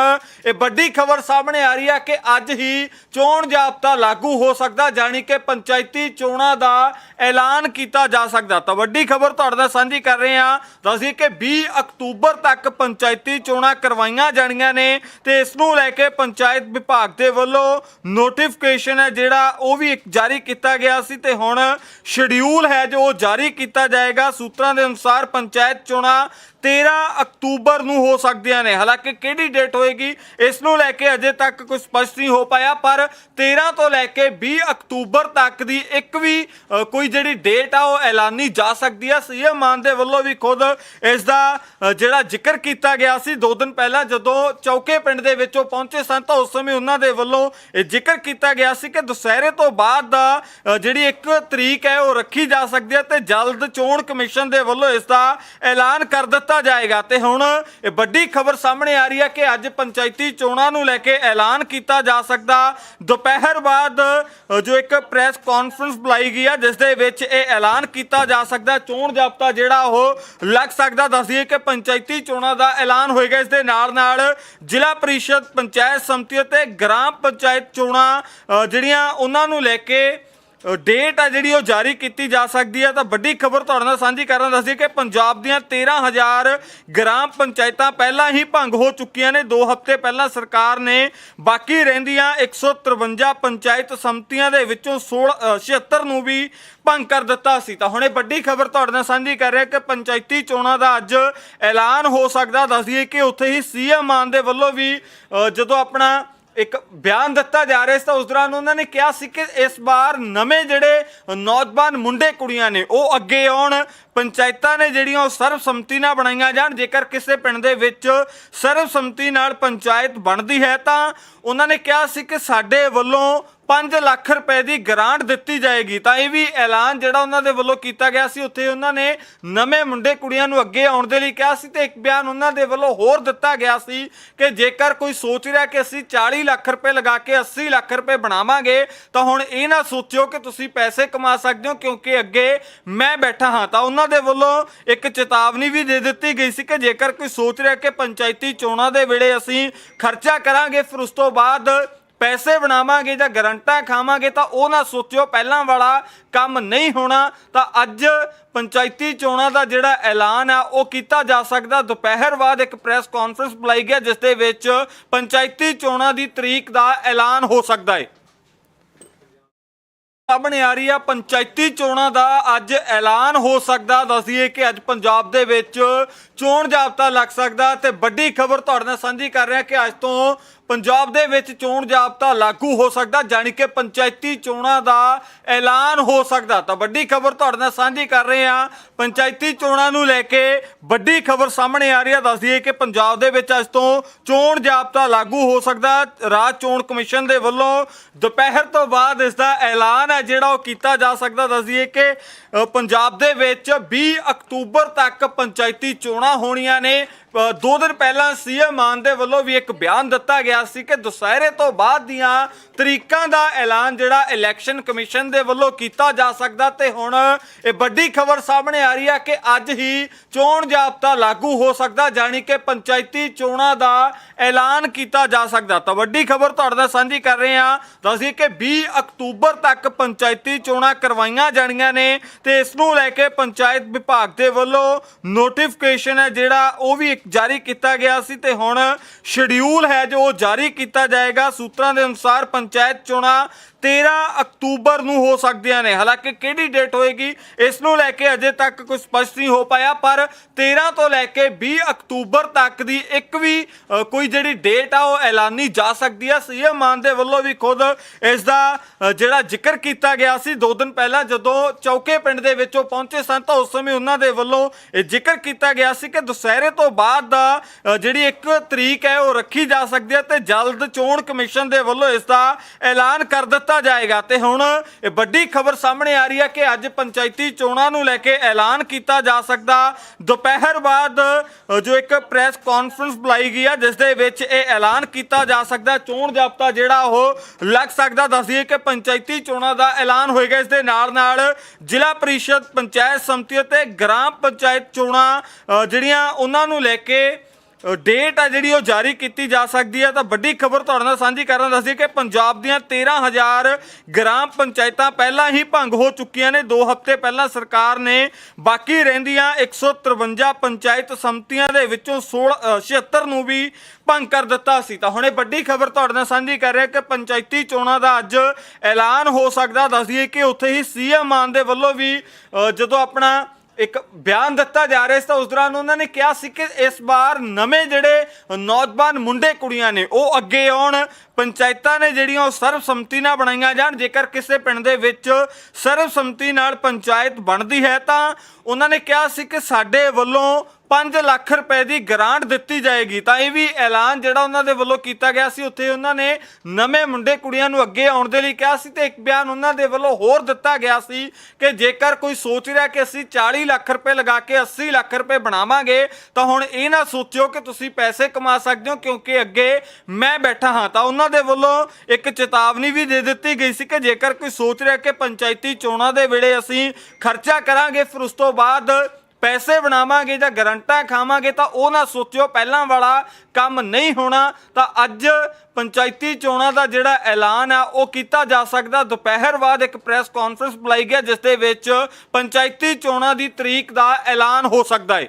ਇਹ ਵੱਡੀ ਖਬਰ ਸਾਹਮਣੇ ਆ ਰਹੀ ਹੈ ਕਿ ਅੱਜ ਹੀ ਚੋਣ ਜਾਬਤਾ ਲਾਗੂ ਹੋ ਸਕਦਾ ਜਾਣੀ ਕਿ ਪੰਚਾਇਤੀ ਚੋਣਾਂ ਦਾ ਐਲਾਨ ਕੀਤਾ ਜਾ ਸਕਦਾ। ਤਾਂ ਵੱਡੀ ਖਬਰ ਤੁਹਾਡੇ ਨਾਲ ਸਾਂਝੀ ਕਰ ਰਹੇ ਹਾਂ। ਦੱਸਦੀ ਕਿ 20 ਅਕਤੂਬਰ ਤੱਕ ਪੰਚਾਇਤੀ ਚੋਣਾਂ ਕਰਵਾਈਆਂ ਜਾਣੀਆਂ ਨੇ ਤੇ ਇਸ ਨੂੰ ਲੈ ਕੇ ਪੰਚਾਇਤ ਵਿਭਾਗ ਦੇ ਵੱਲੋਂ ਨੋਟੀਫਿਕੇਸ਼ਨ ਹੈ ਜਿਹੜਾ ਉਹ ਵੀ ਇੱਕ ਜਾਰੀ ਕੀਤਾ ਗਿਆ ਸੀ ਤੇ ਹੁਣ ਸ਼ਡਿਊਲ ਹੈ ਜੋ ਉਹ ਜਾਰੀ ਕੀਤਾ ਜਾਏਗਾ। ਸੂਤਰਾਂ ਦੇ ਅਨੁਸਾਰ ਪੰਚਾਇਤ ਚੋਣਾਂ 13 ਅਕਤੂਬਰ ਨੂੰ ਹੋ ਸਕਦੀਆਂ ਨੇ। ਹਾਲਾਂਕਿ ਕਿਹੜੀ ਡੇਟ ਹੋਏਗੀ, ਇਸ ਨੂੰ ਲੈ ਕੇ ਅਜੇ ਤੱਕ ਕੁਝ ਸਪਸ਼ਟ ਨਹੀਂ ਹੋ ਪਾਇਆ, ਪਰ 13 ਤੋਂ ਲੈ ਕੇ 20 ਅਕਤੂਬਰ ਤੱਕ ਦੀ ਇੱਕ ਵੀ ਕੋਈ ਜਿਹੜੀ ਡੇਟ ਆ, ਉਹ ਐਲਾਨੀ ਜਾ ਸਕਦੀ ਆ। ਸੀਐਮ ਮਾਨ ਦੇ ਵੱਲੋਂ ਵੀ ਖੁਦ ਇਸ ਦਾ ਜਿਹੜਾ ਜ਼ਿਕਰ ਕੀਤਾ ਗਿਆ ਸੀ ਦੋ ਦਿਨ ਪਹਿਲਾਂ, ਜਦੋਂ ਚੌਕੇ ਪਿੰਡ ਦੇ ਵਿੱਚ ਉਹ ਪਹੁੰਚੇ ਸਨ, ਤਾਂ ਉਸ ਸਮੇਂ ਉਹਨਾਂ ਦੇ ਵੱਲੋਂ ਇਹ ਜ਼ਿਕਰ ਕੀਤਾ ਗਿਆ ਸੀ ਕਿ ਦੁਸਹਿਰੇ ਤੋਂ ਬਾਅਦ ਦਾ ਜਿਹੜੀ ਇੱਕ ਤਰੀਕ ਹੈ, ਉਹ ਰੱਖੀ ਜਾ ਸਕਦੀ ਹੈ ਤੇ ਜਲਦ ਚੋਣ ਕਮਿਸ਼ਨ ਦੇ ਵੱਲੋਂ ਇਸ ਦਾ ਐਲਾਨ ਕਰ ਦਿੱਤਾ ਜਾਏਗਾ। ਤੇ ਹੁਣ ਇਹ ਵੱਡੀ ਖਬਰ ਸਾਹਮਣੇ ਆ ਰਹੀ ਹੈ ਕਿ ਅੱਜ ਪੰਚਾਇਤੀ ਚੋਣਾਂ ਨੂੰ ਲੈ ਕੇ ਐਲਾਨ ਕੀਤਾ ਜਾ ਸਕਦਾ। ਦੁਪਹਿਰ ਬਾਅਦ ਜੋ ਇੱਕ ਪ੍ਰੈਸ ਕਾਨਫਰੰਸ ਬੁਲਾਈ ਗਈ ਹੈ, ਜਿਸ ਦੇ ਵਿੱਚ ਇਹ ਐਲਾਨ ਕੀਤਾ ਜਾ ਸਕਦਾ। ਚੋਣ ਜਾਬਤਾ ਜਿਹੜਾ ਉਹ ਲੱਗ ਸਕਦਾ, ਦੱਸਦੀਏ ਕਿ ਪੰਚਾਇਤੀ ਚੋਣਾਂ ਦਾ ਐਲਾਨ ਹੋਏਗਾ। ਇਸ ਦੇ ਨਾਲ ਨਾਲ ਜ਼ਿਲ੍ਹਾ ਪਰਿਸ਼ਦ ਪੰਚਾਇਤ ਸਮਿਤੀ ਅਤੇ ਗ੍ਰਾਮ ਪੰਚਾਇਤ ਚੋਣਾਂ ਜਿਹੜੀਆਂ ਉਹਨਾਂ ਨੂੰ ਲੈ ਕੇ ਡੇਟ ਆ ਜਿਹੜੀ ਉਹ ਜਾਰੀ ਕੀਤੀ ਜਾ ਸਕਦੀ ਹੈ। ਤਾਂ ਵੱਡੀ ਖਬਰ ਤੁਹਾਡੇ ਨਾਲ ਸਾਂਝੀ ਕਰਨ ਦੱਸਦੀ ਕਿ ਪੰਜਾਬ ਦੀਆਂ 13000 ਗ੍ਰਾਮ ਪੰਚਾਇਤਾਂ ਪਹਿਲਾਂ ਹੀ ਭੰਗ ਹੋ ਚੁੱਕੀਆਂ ਨੇ। 2 ਹਫ਼ਤੇ ਪਹਿਲਾਂ ਸਰਕਾਰ ਨੇ ਬਾਕੀ ਰਹਿੰਦੀਆਂ 153 ਪੰਚਾਇਤ ਸਮਤੀਆਂ ਦੇ ਵਿੱਚੋਂ 16 ਅ, 76 ਨੂੰ ਵੀ ਭੰਗ ਕਰ ਦਿੱਤਾ ਸੀ। ਤਾਂ ਹੁਣ ਇਹ ਵੱਡੀ ਖਬਰ ਤੁਹਾਡੇ ਨਾਲ ਸਾਂਝੀ ਕਰ ਰਿਹਾ ਕਿ ਪੰਚਾਇਤੀ ਚੋਣਾਂ ਦਾ ਅੱਜ ਐਲਾਨ ਹੋ ਸਕਦਾ। ਦੱਸਦੀਏ ਕਿ ਉੱਥੇ ਹੀ ਸੀਐਮ ਮਾਨ ਦੇ ਵੱਲੋਂ ਵੀ ਜਦੋਂ ਆਪਣਾ ਇੱਕ ਬਿਆਨ ਦਿੱਤਾ ਜਾ ਰਿਹਾ ਸੀ ਤਾਂ ਉਸ ਦੌਰਾਨ ਉਹਨਾਂ ਨੇ ਕਿਹਾ ਸੀ ਕਿ ਇਸ ਵਾਰ ਨਵੇਂ ਜਿਹੜੇ ਨੌਜਵਾਨ ਮੁੰਡੇ ਕੁੜੀਆਂ ਨੇ, ਉਹ ਅੱਗੇ ਆਉਣ, ਪੰਚਾਇਤਾਂ ਨੇ ਜਿਹੜੀਆਂ ਉਹ ਸਰਬਸੰਮਤੀ ਨਾਲ ਬਣਾਈਆਂ ਜਾਣ, ਜੇਕਰ ਕਿਸੇ ਪਿੰਡ ਦੇ ਵਿੱਚ ਸਰਬਸੰਮਤੀ ਨਾਲ ਪੰਚਾਇਤ ਬਣਦੀ ਹੈ ਤਾਂ ਉਹਨਾਂ ਨੇ ਕਿਹਾ ਸੀ ਕਿ ਸਾਡੇ ਵੱਲੋਂ 5 ਲੱਖ ਰੁਪਏ ਦੀ ਗ੍ਰਾਂਟ ਦਿੱਤੀ ਜਾਏਗੀ। ਤਾਂ ਇਹ ਵੀ ਐਲਾਨ ਜਿਹੜਾ ਉਹਨਾਂ ਦੇ ਵੱਲੋਂ ਕੀਤਾ ਗਿਆ ਸੀ। ਉੱਥੇ ਉਹਨਾਂ ਨੇ ਨਵੇਂ ਮੁੰਡੇ ਕੁੜੀਆਂ ਨੂੰ ਅੱਗੇ ਆਉਣ ਦੇ ਲਈ ਕਿਹਾ ਸੀ ਤੇ ਇੱਕ ਬਿਆਨ ਉਹਨਾਂ ਦੇ ਵੱਲੋਂ ਹੋਰ ਦਿੱਤਾ ਗਿਆ ਸੀ ਕਿ ਜੇਕਰ ਕੋਈ ਸੋਚ ਰਿਹਾ ਕਿ ਅਸੀਂ 40 ਲੱਖ ਰੁਪਏ ਲਗਾ ਕੇ 80 ਲੱਖ ਰੁਪਏ ਬਣਾਵਾਂਗੇ, ਤਾਂ ਹੁਣ ਇਹ ਨਾ ਸੋਚਿਓ ਕਿ ਤੁਸੀਂ ਪੈਸੇ ਕਮਾ ਸਕਦੇ ਹੋ ਕਿਉਂਕਿ ਅੱਗੇ ਮੈਂ ਬੈਠਾ ਹਾਂ। ਤਾਂ ਉਹਨਾਂ ਦੇ ਵੱਲੋਂ ਇੱਕ ਚੇਤਾਵਨੀ ਵੀ ਦੇ ਦਿੱਤੀ ਗਈ ਸੀ ਕਿ ਜੇਕਰ ਕੋਈ ਸੋਚ ਰਿਹਾ ਕਿ ਪੰਚਾਇਤੀ ਚੋਣਾਂ ਦੇ ਵੇਲੇ ਅਸੀਂ ਖਰਚਾ ਕਰਾਂਗੇ, ਫਿਰ ਉਸ ਤੋਂ ਬਾਅਦ ਪੈਸੇ ਬਣਾਵਾਂਗੇ ਜਾਂ ਗਰੰਟਾਂ ਖਾਵਾਂਗੇ ਤਾਂ ਉਹ ਨਾ ਸੋਚਿਓ ਪਹਿਲਾਂ ਵਾਲਾ ਕੰਮ ਨਹੀਂ ਹੋਣਾ ਤਾਂ ਅੱਜ ਪੰਚਾਇਤੀ ਚੋਣਾਂ ਦਾ ਜਿਹੜਾ ਐਲਾਨ ਆ, ਉਹ ਕੀਤਾ ਜਾ ਸਕਦਾ। ਦੁਪਹਿਰ ਬਾਅਦ ਇੱਕ ਪ੍ਰੈਸ ਕਾਨਫਰੰਸ ਬੁਲਾਈ ਗਿਆ ਜਿਸ ਦੇ ਵਿੱਚ ਪੰਚਾਇਤੀ ਚੋਣਾਂ ਦੀ ਤਰੀਕ ਦਾ ਐਲਾਨ ਹੋ ਸਕਦਾ ਹੈ ਸਾਹਮਣੇ ਆ ਰਹੀ ਆ, ਪੰਚਾਇਤੀ ਚੋਣਾਂ ਦਾ ਅੱਜ ਐਲਾਨ ਹੋ ਸਕਦਾ। ਦੱਸਦੀਏ ਕਿ ਅੱਜ ਪੰਜਾਬ ਦੇ ਵਿੱਚ ਚੋਣ ਜਾਬਤਾ ਲੱਗ ਸਕਦਾ ਤੇ ਵੱਡੀ ਖਬਰ ਤੁਹਾਡੇ ਨਾਲ ਸਾਂਝੀ ਕਰ ਰਿਹਾ ਕਿ ਅੱਜ ਤੋਂ ਪੰਜਾਬ ਦੇ ਵਿੱਚ ਚੋਣ ਜਾਬਤਾ ਲਾਗੂ ਹੋ ਸਕਦਾ, ਜਾਣੀ ਕਿ ਪੰਚਾਇਤੀ ਚੋਣਾਂ ਦਾ ਐਲਾਨ ਹੋ ਸਕਦਾ। ਤਾਂ ਵੱਡੀ ਖਬਰ ਤੁਹਾਡੇ ਨਾਲ ਸਾਂਝੀ ਕਰ ਰਹੇ ਹਾਂ। ਪੰਚਾਇਤੀ ਚੋਣਾਂ ਨੂੰ ਲੈ ਕੇ ਵੱਡੀ ਖਬਰ ਸਾਹਮਣੇ ਆ ਰਹੀ ਆ ਦੱਸਦੀਏ ਕਿ ਪੰਜਾਬ ਦੇ ਵਿੱਚ ਅੱਜ ਤੋਂ ਚੋਣ ਜਾਬਤਾ ਲਾਗੂ ਹੋ ਸਕਦਾ। ਰਾਜ ਚੋਣ ਕਮਿਸ਼ਨ ਦੇ ਵੱਲੋਂ ਦੁਪਹਿਰ ਤੋਂ ਬਾਅਦ ਇਸ ਦਾ ਐਲਾਨ ਹੈ, ਜਿਹੜਾ ਉਹ ਕੀਤਾ ਜਾ ਸਕਦਾ। ਦੱਸਦੀਏ ਕਿ ਪੰਜਾਬ ਦੇ ਵਿੱਚ 20 ਅਕਤੂਬਰ ਤੱਕ ਪੰਚਾਇਤੀ ਚੋਣਾਂ ਹੋਣੀਆਂ ਨੇ। ਦੋ ਦਿਨ ਪਹਿਲਾਂ ਸੀਐਮ ਮਾਨ ਦੇ ਵੱਲੋਂ ਵੀ ਇੱਕ ਬਿਆਨ ਦਿੱਤਾ ਗਿਆ ਸੀ ਕਿ ਦੁਸਹਿਰੇ ਤੋਂ ਬਾਅਦ ਦੀਆਂ ਤਰੀਕਾਂ ਦਾ ਐਲਾਨ ਜਿਹੜਾ ਇਲੈਕਸ਼ਨ ਕਮਿਸ਼ਨ ਦੇ ਵੱਲੋਂ ਕੀਤਾ ਜਾ ਸਕਦਾ ਤੇ ਹੁਣ ਇਹ ਵੱਡੀ ਖਬਰ ਸਾਹਮਣੇ ਆ ਰਹੀ ਹੈ ਕਿ ਅੱਜ ਹੀ ਚੋਣ ਜਾਬਤਾ ਲਾਗੂ ਹੋ ਸਕਦਾ, ਜਾਣੀ ਕਿ ਪੰਚਾਇਤੀ ਚੋਣਾਂ ਦਾ ਐਲਾਨ ਕੀਤਾ ਜਾ ਸਕਦਾ। ਤਾਂ ਵੱਡੀ ਖਬਰ ਤੁਹਾਡੇ ਨਾਲ ਸਾਂਝੀ ਕਰ ਰਹੇ ਹਾਂ। ਦੱਸੀ ਕਿ 20 ਅਕਤੂਬਰ ਤੱਕ ਪੰਚਾਇਤੀ ਚੋਣਾਂ ਕਰਵਾਈਆਂ ਜਾਣੀਆਂ ਨੇ ਤੇ ਇਸ ਨੂੰ ਲੈ ਕੇ ਪੰਚਾਇਤ ਵਿਭਾਗ ਦੇ ਵੱਲੋਂ ਨੋਟੀਫਿਕੇਸ਼ਨ ਹੈ ਜਿਹੜਾ ਉਹ ਵੀ ਇੱਕ ਜਾਰੀ ਕੀਤਾ ਗਿਆ ਸੀ ਤੇ ਹੁਣ ਸ਼ਡਿਊਲ ਹੈ ਜੋ ਉਹ ਜਾਰੀ ਕੀਤਾ ਜਾਏਗਾ। ਸੂਤਰਾਂ ਦੇ ਅਨੁਸਾਰ ਪੰਚਾਇਤ ਚੋਣਾਂ 13 ਅਕਤੂਬਰ ਨੂੰ ਹੋ ਸਕਦੀਆਂ ਨੇ। ਹਾਲਾਂਕਿ ਕਿਹੜੀ ਡੇਟ ਹੋਏਗੀ, ਇਸ ਨੂੰ ਲੈ ਕੇ ਅਜੇ ਤੱਕ ਕੁਝ ਸਪਸ਼ਟ ਨਹੀਂ ਹੋ ਪਾਇਆ, ਪਰ 13 ਤੋਂ ਲੈ ਕੇ 20 ਅਕਤੂਬਰ ਤੱਕ ਦੀ ਇੱਕ ਵੀ ਕੋਈ ਜਿਹੜੀ ਡੇਟ ਆ, ਉਹ ਐਲਾਨੀ ਜਾ ਸਕਦੀ ਆ। ਸੀਐਮ ਮਾਨ ਦੇ ਵੱਲੋਂ ਵੀ ਖੁਦ ਇਸ ਦਾ ਜਿਹੜਾ ਜ਼ਿਕਰ ਕੀਤਾ ਗਿਆ ਸੀ ਦੋ ਦਿਨ ਪਹਿਲਾਂ, ਜਦੋਂ ਚੌਕੇ ਪਿੰਡ ਦੇ ਵਿੱਚ ਉਹ ਪਹੁੰਚੇ ਸਨ, ਤਾਂ ਉਸ ਸਮੇਂ ਉਹਨਾਂ ਦੇ ਵੱਲੋਂ ਇਹ ਜ਼ਿਕਰ ਕੀਤਾ ਗਿਆ ਸੀ ਕਿ ਦੁਸਹਿਰੇ ਤੋਂ ਬਾਅਦ ਦਾ ਜਿਹੜੀ ਇੱਕ ਤਰੀਕ ਹੈ, ਉਹ ਰੱਖੀ ਜਾ ਸਕਦੀ ਹੈ ਤੇ ਜਲਦ ਚੋਣ ਕਮਿਸ਼ਨ ਦੇ ਵੱਲੋਂ ਇਸ ਦਾ ਐਲਾਨ ਕਰ ਦਿੱਤਾ ਜਾਏਗਾ ਤੇ ਹੁਣ ਵੱਡੀ ਖਬਰ ਸਾਹਮਣੇ ਆ ਰਹੀ ਹੈ ਕਿ ਅੱਜ ਪੰਚਾਇਤੀ ਚੋਣਾਂ ਨੂੰ ਲੈ ਕੇ ਐਲਾਨ ਕੀਤਾ ਜਾ ਸਕਦਾ। ਦੁਪਹਿਰ ਬਾਅਦ ਜੋ ਇੱਕ ਪ੍ਰੈਸ ਕਾਨਫਰੰਸ ਬੁਲਾਈ ਗਈ ਹੈ, ਜਿਸ ਦੇ ਵਿੱਚ ਇਹ ਐਲਾਨ ਕੀਤਾ ਜਾ ਸਕਦਾ ਚੋਣ ਜਾਬਤਾ ਜਿਹੜਾ ਉਹ ਲੱਗ ਸਕਦਾ, ਦੱਸਦੀਏ ਕਿ ਪੰਚਾਇਤੀ ਚੋਣਾਂ ਦਾ ਐਲਾਨ ਹੋਏਗਾ। ਇਸ ਦੇ ਨਾਲ ਨਾਲ ਜ਼ਿਲ੍ਹਾ ਪਰਿਸ਼ਦ ਪੰਚਾਇਤ ਸਮਿਤੀ ਅਤੇ ਗ੍ਰਾਮ ਪੰਚਾਇਤ ਚੋਣਾਂ ਜਿਹੜੀਆਂ ਉਹਨਾਂ ਨੂੰ ਲੈ ਕੇ ਡੇਟ ਆ ਜਿਹੜੀ ਉਹ ਜਾਰੀ ਕੀਤੀ ਜਾ ਸਕਦੀ ਹੈ। ਤਾਂ ਵੱਡੀ ਖਬਰ ਤੁਹਾਡੇ ਨਾਲ ਸਾਂਝੀ ਕਰਨ ਦੱਸਦੀ ਕਿ ਪੰਜਾਬ ਦੀਆਂ 13000 ਗ੍ਰਾਮ ਪੰਚਾਇਤਾਂ ਪਹਿਲਾਂ ਹੀ ਭੰਗ ਹੋ ਚੁੱਕੀਆਂ ਨੇ। 2 ਹਫ਼ਤੇ ਪਹਿਲਾਂ ਸਰਕਾਰ ਨੇ ਬਾਕੀ ਰਹਿੰਦੀਆਂ 153 ਪੰਚਾਇਤ ਸਮਤੀਆਂ ਦੇ ਵਿੱਚੋਂ 16 ਅ, 76 ਨੂੰ ਵੀ ਭੰਗ ਕਰ ਦਿੱਤਾ ਸੀ। ਤਾਂ ਹੁਣ ਇਹ ਵੱਡੀ ਖਬਰ ਤੁਹਾਡੇ ਨਾਲ ਸਾਂਝੀ ਕਰ ਰਿਹਾ ਕਿ ਪੰਚਾਇਤੀ ਚੋਣਾਂ ਦਾ ਅੱਜ ਐਲਾਨ ਹੋ ਸਕਦਾ। ਦੱਸ ਕਿ ਉੱਥੇ ਹੀ ਸੀਐਮ ਮਾਨ ਦੇ ਵੱਲੋਂ ਵੀ ਜਦੋਂ ਆਪਣਾ ਇੱਕ ਬਿਆਨ ਦਿੱਤਾ ਜਾ ਰਿਹਾ ਸੀ ਤਾਂ ਉਸ ਦੌਰਾਨ ਉਹਨਾਂ ਨੇ ਕਿਹਾ ਸੀ ਕਿ ਇਸ ਵਾਰ ਨਵੇਂ ਜਿਹੜੇ ਨੌਜਵਾਨ ਮੁੰਡੇ ਕੁੜੀਆਂ ਨੇ, ਉਹ ਅੱਗੇ ਆਉਣ, ਪੰਚਾਇਤਾਂ ਨੇ ਜਿਹੜੀਆਂ ਉਹ ਸਰਬਸੰਮਤੀ ਨਾਲ ਬਣਾਈਆਂ ਜਾਣ, ਜੇਕਰ ਕਿਸੇ ਪਿੰਡ ਦੇ ਵਿੱਚ ਸਰਬਸੰਮਤੀ ਨਾਲ ਪੰਚਾਇਤ ਬਣਦੀ ਹੈ, ਤਾਂ ਉਹਨਾਂ ਨੇ ਕਿਹਾ ਸੀ ਕਿ ਸਾਡੇ ਵੱਲੋਂ 5 ਲੱਖ ਰੁਪਏ ਦੀ ਗ੍ਰਾਂਟ ਦਿੱਤੀ ਜਾਏਗੀ। ਤਾਂ ਇਹ ਵੀ ਐਲਾਨ ਜਿਹੜਾ ਉਹਨਾਂ ਦੇ ਵੱਲੋਂ ਕੀਤਾ ਗਿਆ ਸੀ। ਉੱਥੇ ਉਹਨਾਂ ਨੇ ਨਵੇਂ ਮੁੰਡੇ ਕੁੜੀਆਂ ਨੂੰ ਅੱਗੇ ਆਉਣ ਦੇ ਲਈ ਕਿਹਾ ਸੀ ਤੇ ਇੱਕ ਬਿਆਨ ਉਹਨਾਂ ਦੇ ਵੱਲੋਂ ਹੋਰ ਦਿੱਤਾ ਗਿਆ ਸੀ ਕਿ ਜੇਕਰ ਕੋਈ ਸੋਚ ਰਿਹਾ ਕਿ ਅਸੀਂ 40 ਲੱਖ ਰੁਪਏ ਲਗਾ ਕੇ 80 ਲੱਖ ਰੁਪਏ ਬਣਾਵਾਂਗੇ, ਤਾਂ ਹੁਣ ਇਹ ਨਾ ਸੋਚਿਓ ਕਿ ਤੁਸੀਂ ਪੈਸੇ ਕਮਾ ਸਕਦੇ ਹੋ ਕਿਉਂਕਿ ਅੱਗੇ ਮੈਂ ਬੈਠਾ ਹਾਂ। ਤਾਂ ਉਹਨਾਂ ਦੇ ਵੱਲੋਂ ਇੱਕ ਚੇਤਾਵਨੀ ਵੀ ਦੇ ਦਿੱਤੀ ਗਈ ਸੀ ਕਿ ਜੇਕਰ ਕੋਈ ਸੋਚ ਰਿਹਾ ਕਿ ਪੰਚਾਇਤੀ ਚੋਣਾਂ ਦੇ ਵੇਲੇ ਅਸੀਂ ਖਰਚਾ ਕਰਾਂਗੇ, ਫਿਰ ਉਸ ਤੋਂ ਬਾਅਦ ਪੈਸੇ ਬਣਾਵਾਂਗੇ ਜਾਂ ਗਰੰਟਾਂ ਖਾਵਾਂਗੇ ਤਾਂ ਉਹ ਨਾ ਸੋਚਿਓ, ਪਹਿਲਾਂ ਵਾਲਾ ਕੰਮ ਨਹੀਂ ਹੋਣਾ, ਤਾਂ ਅੱਜ ਪੰਚਾਇਤੀ ਚੋਣਾਂ ਦਾ ਜਿਹੜਾ ਐਲਾਨ ਆ, ਉਹ ਕੀਤਾ ਜਾ ਸਕਦਾ। ਦੁਪਹਿਰ ਬਾਅਦ ਇੱਕ ਪ੍ਰੈਸ ਕਾਨਫਰੰਸ ਬੁਲਾਈ ਗਿਆ ਜਿਸ ਦੇ ਵਿੱਚ ਪੰਚਾਇਤੀ ਚੋਣਾਂ ਦੀ ਤਰੀਕ ਦਾ ਐਲਾਨ ਹੋ ਸਕਦਾ ਹੈ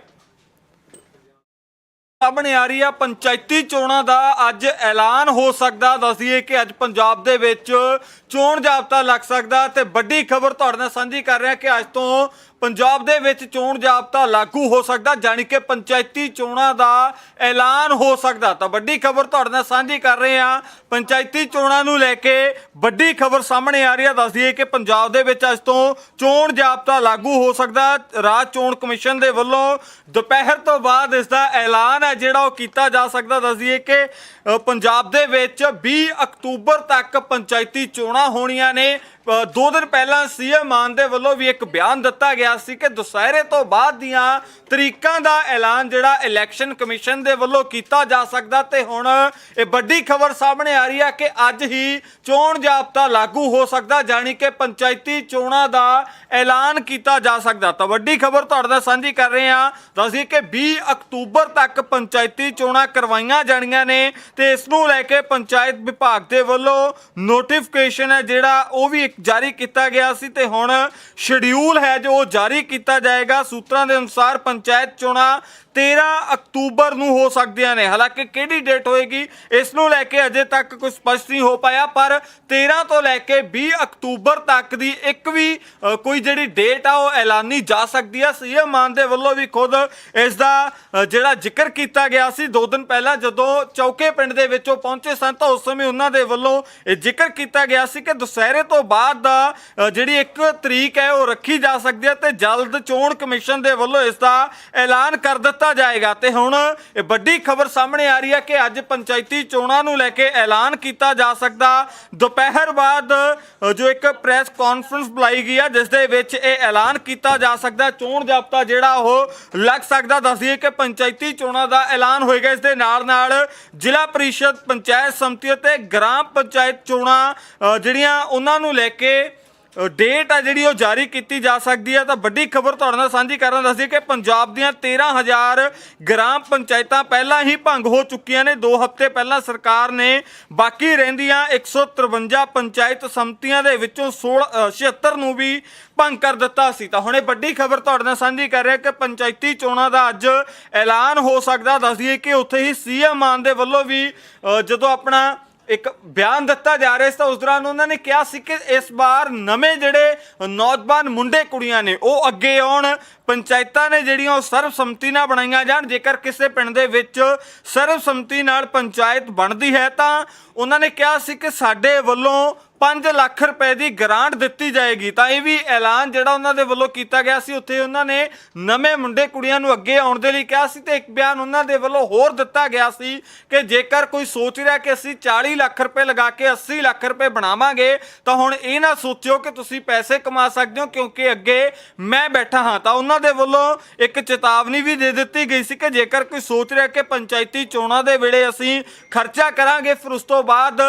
ਸਾਹਮਣੇ ਆ ਰਹੀ ਆ, ਪੰਚਾਇਤੀ ਚੋਣਾਂ ਦਾ ਅੱਜ ਐਲਾਨ ਹੋ ਸਕਦਾ। ਦੱਸੀਏ ਕਿ ਅੱਜ ਪੰਜਾਬ ਦੇ ਵਿੱਚ ਚੋਣ ਜਾਬਤਾ ਲੱਗ ਸਕਦਾ ਤੇ ਵੱਡੀ ਖਬਰ ਤੁਹਾਡੇ ਨਾਲ ਸਾਂਝੀ ਕਰ ਰਿਹਾ ਕਿ ਅੱਜ ਤੋਂ ਪੰਜਾਬ ਦੇ ਵਿੱਚ ਚੋਣ ਜਾਬਤਾ ਲਾਗੂ ਹੋ ਸਕਦਾ, ਜਾਣੀ ਕਿ ਪੰਚਾਇਤੀ ਚੋਣਾਂ ਦਾ ਐਲਾਨ ਹੋ ਸਕਦਾ। ਤਾਂ ਵੱਡੀ ਖਬਰ ਤੁਹਾਡੇ ਨਾਲ ਸਾਂਝੀ ਕਰ ਰਹੇ ਹਾਂ। ਪੰਚਾਇਤੀ ਚੋਣਾਂ ਨੂੰ ਲੈ ਕੇ ਵੱਡੀ ਖਬਰ ਸਾਹਮਣੇ ਆ ਰਹੀ ਆ ਦੱਸਦੀਏ ਕਿ ਪੰਜਾਬ ਦੇ ਵਿੱਚ ਅੱਜ ਤੋਂ ਚੋਣ ਜਾਬਤਾ ਲਾਗੂ ਹੋ ਸਕਦਾ। ਰਾਜ ਚੋਣ ਕਮਿਸ਼ਨ ਦੇ ਵੱਲੋਂ ਦੁਪਹਿਰ ਤੋਂ ਬਾਅਦ ਇਸ ਦਾ ਐਲਾਨ ਹੈ, ਜਿਹੜਾ ਉਹ ਕੀਤਾ ਜਾ ਸਕਦਾ। ਦੱਸਦੀਏ ਕਿ ਪੰਜਾਬ ਦੇ ਵਿੱਚ 20 ਅਕਤੂਬਰ ਤੱਕ ਪੰਚਾਇਤੀ ਚੋਣਾਂ ਹੋਣੀਆਂ ਨੇ। ਦੋ ਦਿਨ ਪਹਿਲਾਂ ਸੀਐਮ ਮਾਨ ਦੇ ਵੱਲੋਂ ਵੀ ਇੱਕ ਬਿਆਨ ਦਿੱਤਾ ਗਿਆ ਸੀ ਕਿ ਦੁਸਹਿਰੇ ਤੋਂ ਬਾਅਦ ਦੀਆਂ ਤਰੀਕਾਂ ਦਾ ਐਲਾਨ ਜਿਹੜਾ ਇਲੈਕਸ਼ਨ ਕਮਿਸ਼ਨ ਦੇ ਵੱਲੋਂ ਕੀਤਾ ਜਾ ਸਕਦਾ ਤੇ ਹੁਣ ਇਹ ਵੱਡੀ ਖਬਰ ਸਾਹਮਣੇ ਆ ਰਹੀ ਹੈ ਕਿ ਅੱਜ ਹੀ ਚੋਣ ਜਾਬਤਾ ਲਾਗੂ ਹੋ ਸਕਦਾ, ਜਾਣੀ ਕਿ ਪੰਚਾਇਤੀ ਚੋਣਾਂ ਦਾ ਐਲਾਨ ਕੀਤਾ ਜਾ ਸਕਦਾ। ਤਾਂ ਵੱਡੀ ਖਬਰ ਤੁਹਾਡੇ ਨਾਲ ਸਾਂਝੀ ਕਰ ਰਹੇ ਹਾਂ। ਦੱਸੀ ਕਿ 20 ਅਕਤੂਬਰ ਤੱਕ ਪੰਚਾਇਤੀ ਚੋਣਾਂ ਕਰਵਾਈਆਂ ਜਾਣੀਆਂ ਨੇ ਤੇ ਇਸ ਨੂੰ ਲੈ ਕੇ ਪੰਚਾਇਤ ਵਿਭਾਗ ਦੇ ਵੱਲੋਂ ਨੋਟੀਫਿਕੇਸ਼ਨ ਹੈ ਜਿਹੜਾ ਉਹ ਵੀ ਜਾਰੀ ਕੀਤਾ ਗਿਆ ਸੀ ਤੇ ਹੁਣ ਸ਼ਡਿਊਲ ਹੈ ਜੋ ਉਹ ਜਾਰੀ ਕੀਤਾ ਜਾਏਗਾ। ਸੂਤਰਾਂ ਦੇ ਅਨੁਸਾਰ ਪੰਚਾਇਤ ਚੋਣਾਂ 13 ਅਕਤੂਬਰ ਨੂੰ ਹੋ ਸਕਦੀਆਂ ਨੇ। ਹਾਲਾਂਕਿ ਕਿਹੜੀ ਡੇਟ ਹੋਏਗੀ, ਇਸ ਨੂੰ ਲੈ ਕੇ ਅਜੇ ਤੱਕ ਕੋਈ ਸਪਸ਼ਟ ਨਹੀਂ ਹੋ ਪਾਇਆ, ਪਰ 13 ਤੋਂ ਲੈ ਕੇ 20 ਅਕਤੂਬਰ ਤੱਕ ਦੀ ਇੱਕ ਵੀ ਕੋਈ ਜਿਹੜੀ ਡੇਟ ਆ, ਉਹ ਐਲਾਨੀ ਜਾ ਸਕਦੀ ਆ। ਸੀਐਮ ਮਾਨ ਦੇ ਵੱਲੋਂ ਵੀ ਖੁਦ ਇਸ ਦਾ ਜਿਹੜਾ ਜ਼ਿਕਰ ਕੀਤਾ ਗਿਆ ਸੀ ਦੋ ਦਿਨ ਪਹਿਲਾਂ, ਜਦੋਂ ਚੌਕੇ ਪਿੰਡ ਦੇ ਵਿੱਚ ਉਹ ਪਹੁੰਚੇ ਸਨ, ਤਾਂ ਉਸ ਸਮੇਂ ਉਹਨਾਂ ਦੇ ਵੱਲੋਂ ਇਹ ਜ਼ਿਕਰ ਕੀਤਾ ਗਿਆ ਸੀ ਕਿ ਦੁਸਹਿਰੇ ਤੋਂ ਬਾਅਦ ਦਾ ਜਿਹੜੀ ਇੱਕ ਤਰੀਕ ਹੈ, ਉਹ ਰੱਖੀ ਜਾ ਸਕਦੀ ਹੈ ਤੇ ਜਲਦ ਚੋਣ ਕਮਿਸ਼ਨ ਦੇ ਵੱਲੋਂ ਇਸ ਦਾ ਐਲਾਨ ਕਰ ਦਿੱਤਾ ਜਾਏਗਾ। ਤੇ ਹੁਣ ਇਹ ਵੱਡੀ ਖਬਰ ਸਾਹਮਣੇ ਆ ਰਹੀ ਹੈ ਕਿ ਅੱਜ ਪੰਚਾਇਤੀ ਚੋਣਾਂ ਨੂੰ ਲੈ ਕੇ ਐਲਾਨ ਕੀਤਾ ਜਾ ਸਕਦਾ। ਦੁਪਹਿਰ ਬਾਅਦ ਜੋ ਇੱਕ ਪ੍ਰੈਸ ਕਾਨਫਰੰਸ ਬੁਲਾਈ ਗਈ ਹੈ, ਜਿਸ ਦੇ ਵਿੱਚ ਇਹ ਐਲਾਨ ਕੀਤਾ ਜਾ ਸਕਦਾ। ਚੋਣ ਜਾਬਤਾ ਜਿਹੜਾ ਉਹ ਲੱਗ ਸਕਦਾ, ਦੱਸਦੀਏ ਕਿ ਪੰਚਾਇਤੀ ਚੋਣਾਂ ਦਾ ਐਲਾਨ ਹੋਏਗਾ। ਇਸ ਦੇ ਨਾਲ ਨਾਲ ਜ਼ਿਲ੍ਹਾ ਪ੍ਰੀਸ਼ਦ, ਪੰਚਾਇਤ ਸਮਿਤੀ ਅਤੇ ਗ੍ਰਾਮ ਪੰਚਾਇਤ ਚੋਣਾਂ ਜਿਹੜੀਆਂ ਉਹਨਾਂ ਨੂੰ ਲੈ ਕੇ ਡੇਟ ਆ ਜਿਹੜੀ ਉਹ ਜਾਰੀ ਕੀਤੀ ਜਾ ਸਕਦੀ ਹੈ ਤਾਂ ਵੱਡੀ ਖਬਰ ਤੁਹਾਡੇ ਨਾਲ ਸਾਂਝੀ ਕਰਨ ਦੱਸਦੀ ਕਿ ਪੰਜਾਬ ਦੀਆਂ 13000 ਗ੍ਰਾਮ ਪੰਚਾਇਤਾਂ ਪਹਿਲਾਂ ਹੀ ਭੰਗ ਹੋ ਚੁੱਕੀਆਂ ਨੇ। 2 ਹਫ਼ਤੇ ਪਹਿਲਾਂ ਸਰਕਾਰ ਨੇ ਬਾਕੀ ਰਹਿੰਦੀਆਂ 153 ਪੰਚਾਇਤ ਸਮਤੀਆਂ ਦੇ ਵਿੱਚੋਂ 16 ਅ, 76 ਨੂੰ ਵੀ ਭੰਗ ਕਰ ਦਿੱਤਾ ਸੀ। ਤਾਂ ਹੁਣ ਇਹ ਵੱਡੀ ਖਬਰ ਤੁਹਾਡੇ ਨਾਲ ਸਾਂਝੀ ਕਰ ਰਿਹਾ ਕਿ ਪੰਚਾਇਤੀ ਚੋਣਾਂ ਦਾ ਅੱਜ ਐਲਾਨ ਹੋ ਸਕਦਾ। ਦੱਸਦੀਏ ਕਿ ਉੱਥੇ ਹੀ ਸੀਐਮ ਮਾਨ ਦੇ ਵੱਲੋਂ ਵੀ ਜਦੋਂ ਆਪਣਾ ਇੱਕ ਬਿਆਨ ਦਿੱਤਾ ਜਾ ਰਿਹਾ ਸੀ ਤਾਂ ਉਸ ਦੌਰਾਨ ਉਹਨਾਂ ਨੇ ਕਿਹਾ ਸੀ ਕਿ ਇਸ ਵਾਰ ਨਵੇਂ ਜਿਹੜੇ ਨੌਜਵਾਨ ਮੁੰਡੇ ਕੁੜੀਆਂ ਨੇ, ਉਹ ਅੱਗੇ ਆਉਣ, ਪੰਚਾਇਤਾਂ ਨੇ ਜਿਹੜੀਆਂ ਉਹ ਸਰਬਸੰਮਤੀ ਨਾਲ ਬਣਾਈਆਂ ਜਾਣ, ਜੇਕਰ ਕਿਸੇ ਪਿੰਡ ਦੇ ਵਿੱਚ ਸਰਬਸੰਮਤੀ ਨਾਲ ਪੰਚਾਇਤ ਬਣਦੀ ਹੈ ਤਾਂ ਉਹਨਾਂ ਨੇ ਕਿਹਾ ਸੀ ਕਿ ਸਾਡੇ ਵੱਲੋਂ 5 ਲੱਖ ਰੁਪਏ ਦੀ ਗ੍ਰਾਂਟ ਦਿੱਤੀ ਜਾਏਗੀ। ਤਾਂ ਇਹ ਵੀ ਐਲਾਨ ਜਿਹੜਾ ਉਹਨਾਂ ਦੇ ਵੱਲੋਂ ਕੀਤਾ ਗਿਆ ਸੀ। ਉੱਥੇ ਉਹਨਾਂ ਨੇ ਨਵੇਂ ਮੁੰਡੇ ਕੁੜੀਆਂ ਨੂੰ ਅੱਗੇ ਆਉਣ ਦੇ ਲਈ ਕਿਹਾ ਸੀ ਤੇ ਇੱਕ ਬਿਆਨ ਉਹਨਾਂ ਦੇ ਵੱਲੋਂ ਹੋਰ ਦਿੱਤਾ ਗਿਆ ਸੀ ਕਿ ਜੇਕਰ ਕੋਈ ਸੋਚ ਰਿਹਾ ਕਿ ਅਸੀਂ 40 ਲੱਖ ਰੁਪਏ ਲਗਾ ਕੇ 80 ਲੱਖ ਰੁਪਏ ਬਣਾਵਾਂਗੇ, ਤਾਂ ਹੁਣ ਇਹ ਨਾ ਸੋਚਿਓ ਕਿ ਤੁਸੀਂ ਪੈਸੇ ਕਮਾ ਸਕਦੇ ਹੋ ਕਿਉਂਕਿ ਅੱਗੇ ਮੈਂ ਬੈਠਾ ਹਾਂ। ਤਾਂ ਉਹਨਾਂ ਦੇ ਵੱਲੋਂ ਇੱਕ ਚੇਤਾਵਨੀ ਵੀ ਦੇ ਦਿੱਤੀ ਗਈ ਸੀ ਕਿ ਜੇਕਰ ਕੋਈ ਸੋਚ ਰਿਹਾ ਕਿ ਪੰਚਾਇਤੀ ਚੋਣਾਂ ਦੇ ਵੇਲੇ ਅਸੀਂ ਖਰਚਾ ਕਰਾਂਗੇ, ਫਿਰ ਉਸ ਤੋਂ ਬਾਅਦ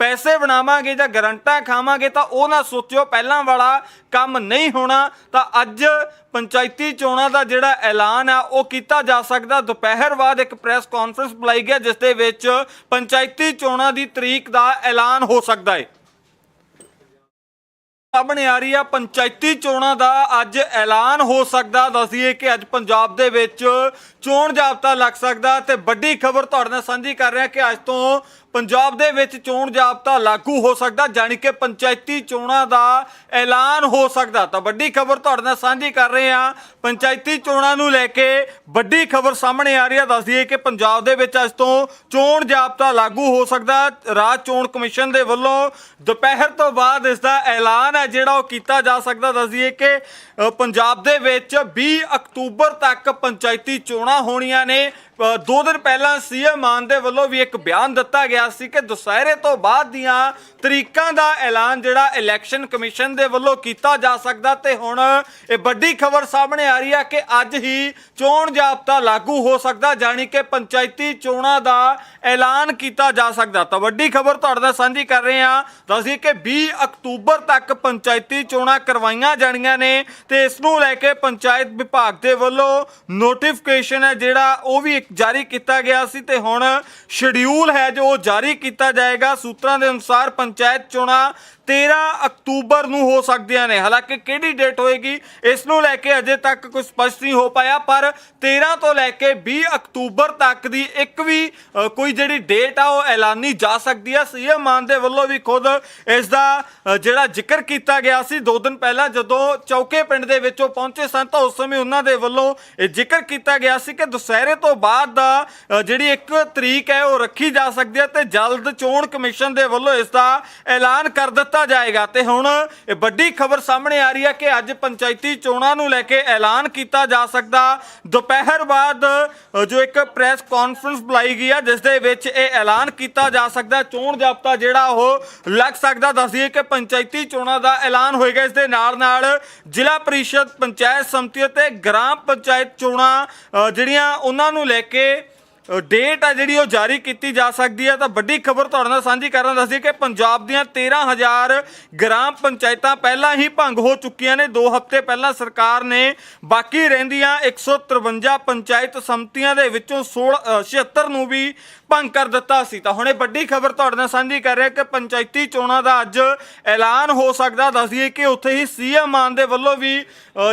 ਪੈਸੇ ਬਣਾਵਾਂਗੇ ਜਾਂ ਗਰੰਟਾਂ ਖਾਵਾਂਗੇ ਤਾਂ ਉਹ ਨਾ ਸੋਚਿਓ ਪਹਿਲਾਂ ਵਾਲਾ ਕੰਮ ਨਹੀਂ ਹੋਣਾ ਤਾਂ ਅੱਜ ਪੰਚਾਇਤੀ ਚੋਣਾਂ ਦਾ ਜਿਹੜਾ ਐਲਾਨ ਆ, ਉਹ ਕੀਤਾ ਜਾ ਸਕਦਾ। ਦੁਪਹਿਰ ਬਾਅਦ ਇੱਕ ਪ੍ਰੈਸ ਕਾਨਫਰੰਸ ਬੁਲਾਈ ਗਿਆ ਜਿਸ ਦੇ ਵਿੱਚ ਪੰਚਾਇਤੀ ਚੋਣਾਂ ਦੀ ਤਰੀਕ ਦਾ ਐਲਾਨ ਹੋ ਸਕਦਾ ਹੈ ਸਾਹਮਣੇ ਆ ਰਹੀ ਆ, ਪੰਚਾਇਤੀ ਚੋਣਾਂ ਦਾ ਅੱਜ ਐਲਾਨ ਹੋ ਸਕਦਾ। ਦੱਸੀਏ ਕਿ ਅੱਜ ਪੰਜਾਬ ਦੇ ਵਿੱਚ ਚੋਣ ਜਾਬਤਾ ਲੱਗ ਸਕਦਾ ਤੇ ਵੱਡੀ ਖਬਰ ਤੁਹਾਡੇ ਨਾਲ ਸਾਂਝੀ ਕਰ ਰਿਹਾ ਕਿ ਅੱਜ ਤੋਂ ਪੰਜਾਬ ਦੇ ਵਿੱਚ ਚੋਣ ਜਾਬਤਾ ਲਾਗੂ ਹੋ ਸਕਦਾ, ਜਾਣੀ ਕਿ ਪੰਚਾਇਤੀ ਚੋਣਾਂ ਦਾ ਐਲਾਨ ਹੋ ਸਕਦਾ। ਤਾਂ ਵੱਡੀ ਖਬਰ ਤੁਹਾਡੇ ਨਾਲ ਸਾਂਝੀ ਕਰ ਰਹੇ ਹਾਂ। ਪੰਚਾਇਤੀ ਚੋਣਾਂ ਨੂੰ ਲੈ ਕੇ ਵੱਡੀ ਖਬਰ ਸਾਹਮਣੇ ਆ ਰਹੀ ਆ ਦੱਸਦੀਏ ਕਿ ਪੰਜਾਬ ਦੇ ਵਿੱਚ ਅੱਜ ਤੋਂ ਚੋਣ ਜਾਬਤਾ ਲਾਗੂ ਹੋ ਸਕਦਾ। ਰਾਜ ਚੋਣ ਕਮਿਸ਼ਨ ਦੇ ਵੱਲੋਂ ਦੁਪਹਿਰ ਤੋਂ ਬਾਅਦ ਇਸ ਦਾ ਐਲਾਨ ਹੈ, ਜਿਹੜਾ ਉਹ ਕੀਤਾ ਜਾ ਸਕਦਾ। ਦੱਸਦੀਏ ਕਿ ਪੰਜਾਬ ਦੇ ਵਿੱਚ 20 ਅਕਤੂਬਰ ਤੱਕ ਪੰਚਾਇਤੀ ਚੋਣਾਂ ਹੋਣੀਆਂ ਨੇ। ਦੋ ਦਿਨ ਪਹਿਲਾਂ ਸੀਐਮ ਮਾਨ ਦੇ ਵੱਲੋਂ ਵੀ ਇੱਕ ਬਿਆਨ ਦਿੱਤਾ ਗਿਆ ਸੀ ਕਿ ਦੁਸਹਿਰੇ ਤੋਂ ਬਾਅਦ ਦੀਆਂ ਤਰੀਕਾਂ ਦਾ ਐਲਾਨ ਜਿਹੜਾ ਇਲੈਕਸ਼ਨ ਕਮਿਸ਼ਨ ਦੇ ਵੱਲੋਂ ਕੀਤਾ ਜਾ ਸਕਦਾ ਤੇ ਹੁਣ ਇਹ ਵੱਡੀ ਖਬਰ ਸਾਹਮਣੇ ਆ ਰਹੀ ਹੈ ਕਿ ਅੱਜ ਹੀ ਚੋਣ ਜਾਬਤਾ ਲਾਗੂ ਹੋ ਸਕਦਾ, ਜਾਣੀ ਕਿ ਪੰਚਾਇਤੀ ਚੋਣਾਂ ਦਾ ਐਲਾਨ ਕੀਤਾ ਜਾ ਸਕਦਾ। ਤਾਂ ਵੱਡੀ ਖਬਰ ਤੁਹਾਡੇ ਨਾਲ ਸਾਂਝੀ ਕਰ ਰਹੇ ਹਾਂ। ਦੱਸੀ ਕਿ 20 ਅਕਤੂਬਰ ਤੱਕ ਪੰਚਾਇਤੀ ਚੋਣਾਂ ਕਰਵਾਈਆਂ ਜਾਣੀਆਂ ਨੇ ਤੇ ਇਸ ਨੂੰ ਲੈ ਕੇ ਪੰਚਾਇਤ ਵਿਭਾਗ ਦੇ ਵੱਲੋਂ ਨੋਟੀਫਿਕੇਸ਼ਨ ਹੈ ਜਿਹੜਾ ਉਹ ਵੀ ਇੱਕ ਜਾਰੀ ਕੀਤਾ ਗਿਆ ਸੀ ਤੇ ਹੁਣ ਸ਼ਡਿਊਲ ਹੈ ਜੋ ਉਹ ਜਾਰੀ ਕੀਤਾ ਜਾਏਗਾ। ਸੂਤਰਾਂ ਦੇ ਅਨੁਸਾਰ ਪੰਚਾਇਤ ਚੋਣਾਂ 13 ਅਕਤੂਬਰ ਨੂੰ ਹੋ ਸਕਦੀਆਂ ਨੇ। ਹਾਲਾਂਕਿ ਕਿਹੜੀ ਡੇਟ ਹੋਏਗੀ, ਇਸ ਨੂੰ ਲੈ ਕੇ ਅਜੇ ਤੱਕ ਕੁਝ ਸਪਸ਼ਟ ਨਹੀਂ ਹੋ ਪਾਇਆ, ਪਰ 13 ਤੋਂ ਲੈ ਕੇ 20 ਅਕਤੂਬਰ ਤੱਕ ਦੀ ਇੱਕ ਵੀ ਕੋਈ ਜਿਹੜੀ ਡੇਟ ਆ, ਉਹ ਐਲਾਨੀ ਜਾ ਸਕਦੀ ਹੈ ਸੀਐਮ ਮਾਨ ਦੇ ਵੱਲੋਂ ਵੀ ਖੁਦ ਇਸ ਦਾ ਜਿਹੜਾ ਜ਼ਿਕਰ ਕੀਤਾ ਗਿਆ ਸੀ ਦੋ ਦਿਨ ਪਹਿਲਾਂ, ਜਦੋਂ ਚੌਕੇ ਪਿੰਡ ਦੇ ਵਿੱਚ ਉਹ ਪਹੁੰਚੇ ਸਨ, ਤਾਂ ਉਸ ਸਮੇਂ ਉਹਨਾਂ ਦੇ ਵੱਲੋਂ ਇਹ ਜ਼ਿਕਰ ਕੀਤਾ ਗਿਆ ਸੀ ਕਿ ਦੁਸਹਿਰੇ ਤੋਂ ਬਾਅਦ ਦਾ ਜਿਹੜੀ ਇੱਕ ਤਰੀਕ ਹੈ, ਉਹ ਰੱਖੀ ਜਾ ਸਕਦੀ ਹੈ ਤੇ ਜਲਦ ਚੋਣ ਕਮਿਸ਼ਨ ਦੇ ਵੱਲੋਂ ਇਸ ਦਾ ਐਲਾਨ ਕਰ ਦਿੱਤਾ ਜਾਏਗਾ ਤੇ ਹੁਣ ਵੱਡੀ ਖਬਰ ਸਾਹਮਣੇ ਆ ਰਹੀ ਹੈ ਕਿ ਅੱਜ ਪੰਚਾਇਤੀ ਚੋਣਾਂ ਨੂੰ ਲੈ ਕੇ ਐਲਾਨ ਕੀਤਾ ਜਾ ਸਕਦਾ। ਦੁਪਹਿਰ ਬਾਅਦ ਜੋ ਇੱਕ ਪ੍ਰੈਸ ਕਾਨਫਰੰਸ ਬੁਲਾਈ ਗਈ ਹੈ, ਜਿਸ ਦੇ ਵਿੱਚ ਇਹ ਐਲਾਨ ਕੀਤਾ ਜਾ ਸਕਦਾ ਚੋਣ ਜਾਬਤਾ ਜਿਹੜਾ ਉਹ ਲੱਗ ਸਕਦਾ ਦੱਸਦੀਏ ਕਿ ਪੰਚਾਇਤੀ ਚੋਣਾਂ ਦਾ ਐਲਾਨ ਹੋਏਗਾ। ਇਸ ਦੇ ਨਾਲ ਨਾਲ ਜ਼ਿਲ੍ਹਾ ਪਰਿਸ਼ਦ, ਪੰਚਾਇਤ ਸਮਿਤੀ ਅਤੇ ਗ੍ਰਾਮ ਪੰਚਾਇਤ ਚੋਣਾਂ ਜਿਹੜੀਆਂ ਉਹਨਾਂ ਨੂੰ ਲੈ ਕੇ ਡੇਟ ਆ ਜਿਹੜੀ ਉਹ ਜਾਰੀ ਕੀਤੀ ਜਾ ਸਕਦੀ ਹੈ ਤਾਂ ਵੱਡੀ ਖਬਰ ਤੁਹਾਡੇ ਨਾਲ ਸਾਂਝੀ ਕਰਨ ਦੱਸਦੀ ਕਿ ਪੰਜਾਬ ਦੀਆਂ 13000 ਗ੍ਰਾਮ ਪੰਚਾਇਤਾਂ ਪਹਿਲਾਂ ਹੀ ਭੰਗ ਹੋ ਚੁੱਕੀਆਂ ਨੇ। 2 ਹਫ਼ਤੇ ਪਹਿਲਾਂ ਸਰਕਾਰ ਨੇ ਬਾਕੀ ਰਹਿੰਦੀਆਂ 153 ਪੰਚਾਇਤ ਸਮਤੀਆਂ ਦੇ ਵਿੱਚੋਂ 16 ਅ, 76 ਨੂੰ ਵੀ ਭੰਗ ਕਰ ਦਿੱਤਾ ਸੀ। ਤਾਂ ਹੁਣ ਇਹ ਵੱਡੀ ਖਬਰ ਤੁਹਾਡੇ ਨਾਲ ਸਾਂਝੀ ਕਰ ਰਿਹਾ ਕਿ ਪੰਚਾਇਤੀ ਚੋਣਾਂ ਦਾ ਅੱਜ ਐਲਾਨ ਹੋ ਸਕਦਾ। ਦੱਸਦੀਏ ਕਿ ਉੱਥੇ ਹੀ ਸੀਐਮ ਮਾਨ ਦੇ ਵੱਲੋਂ ਵੀ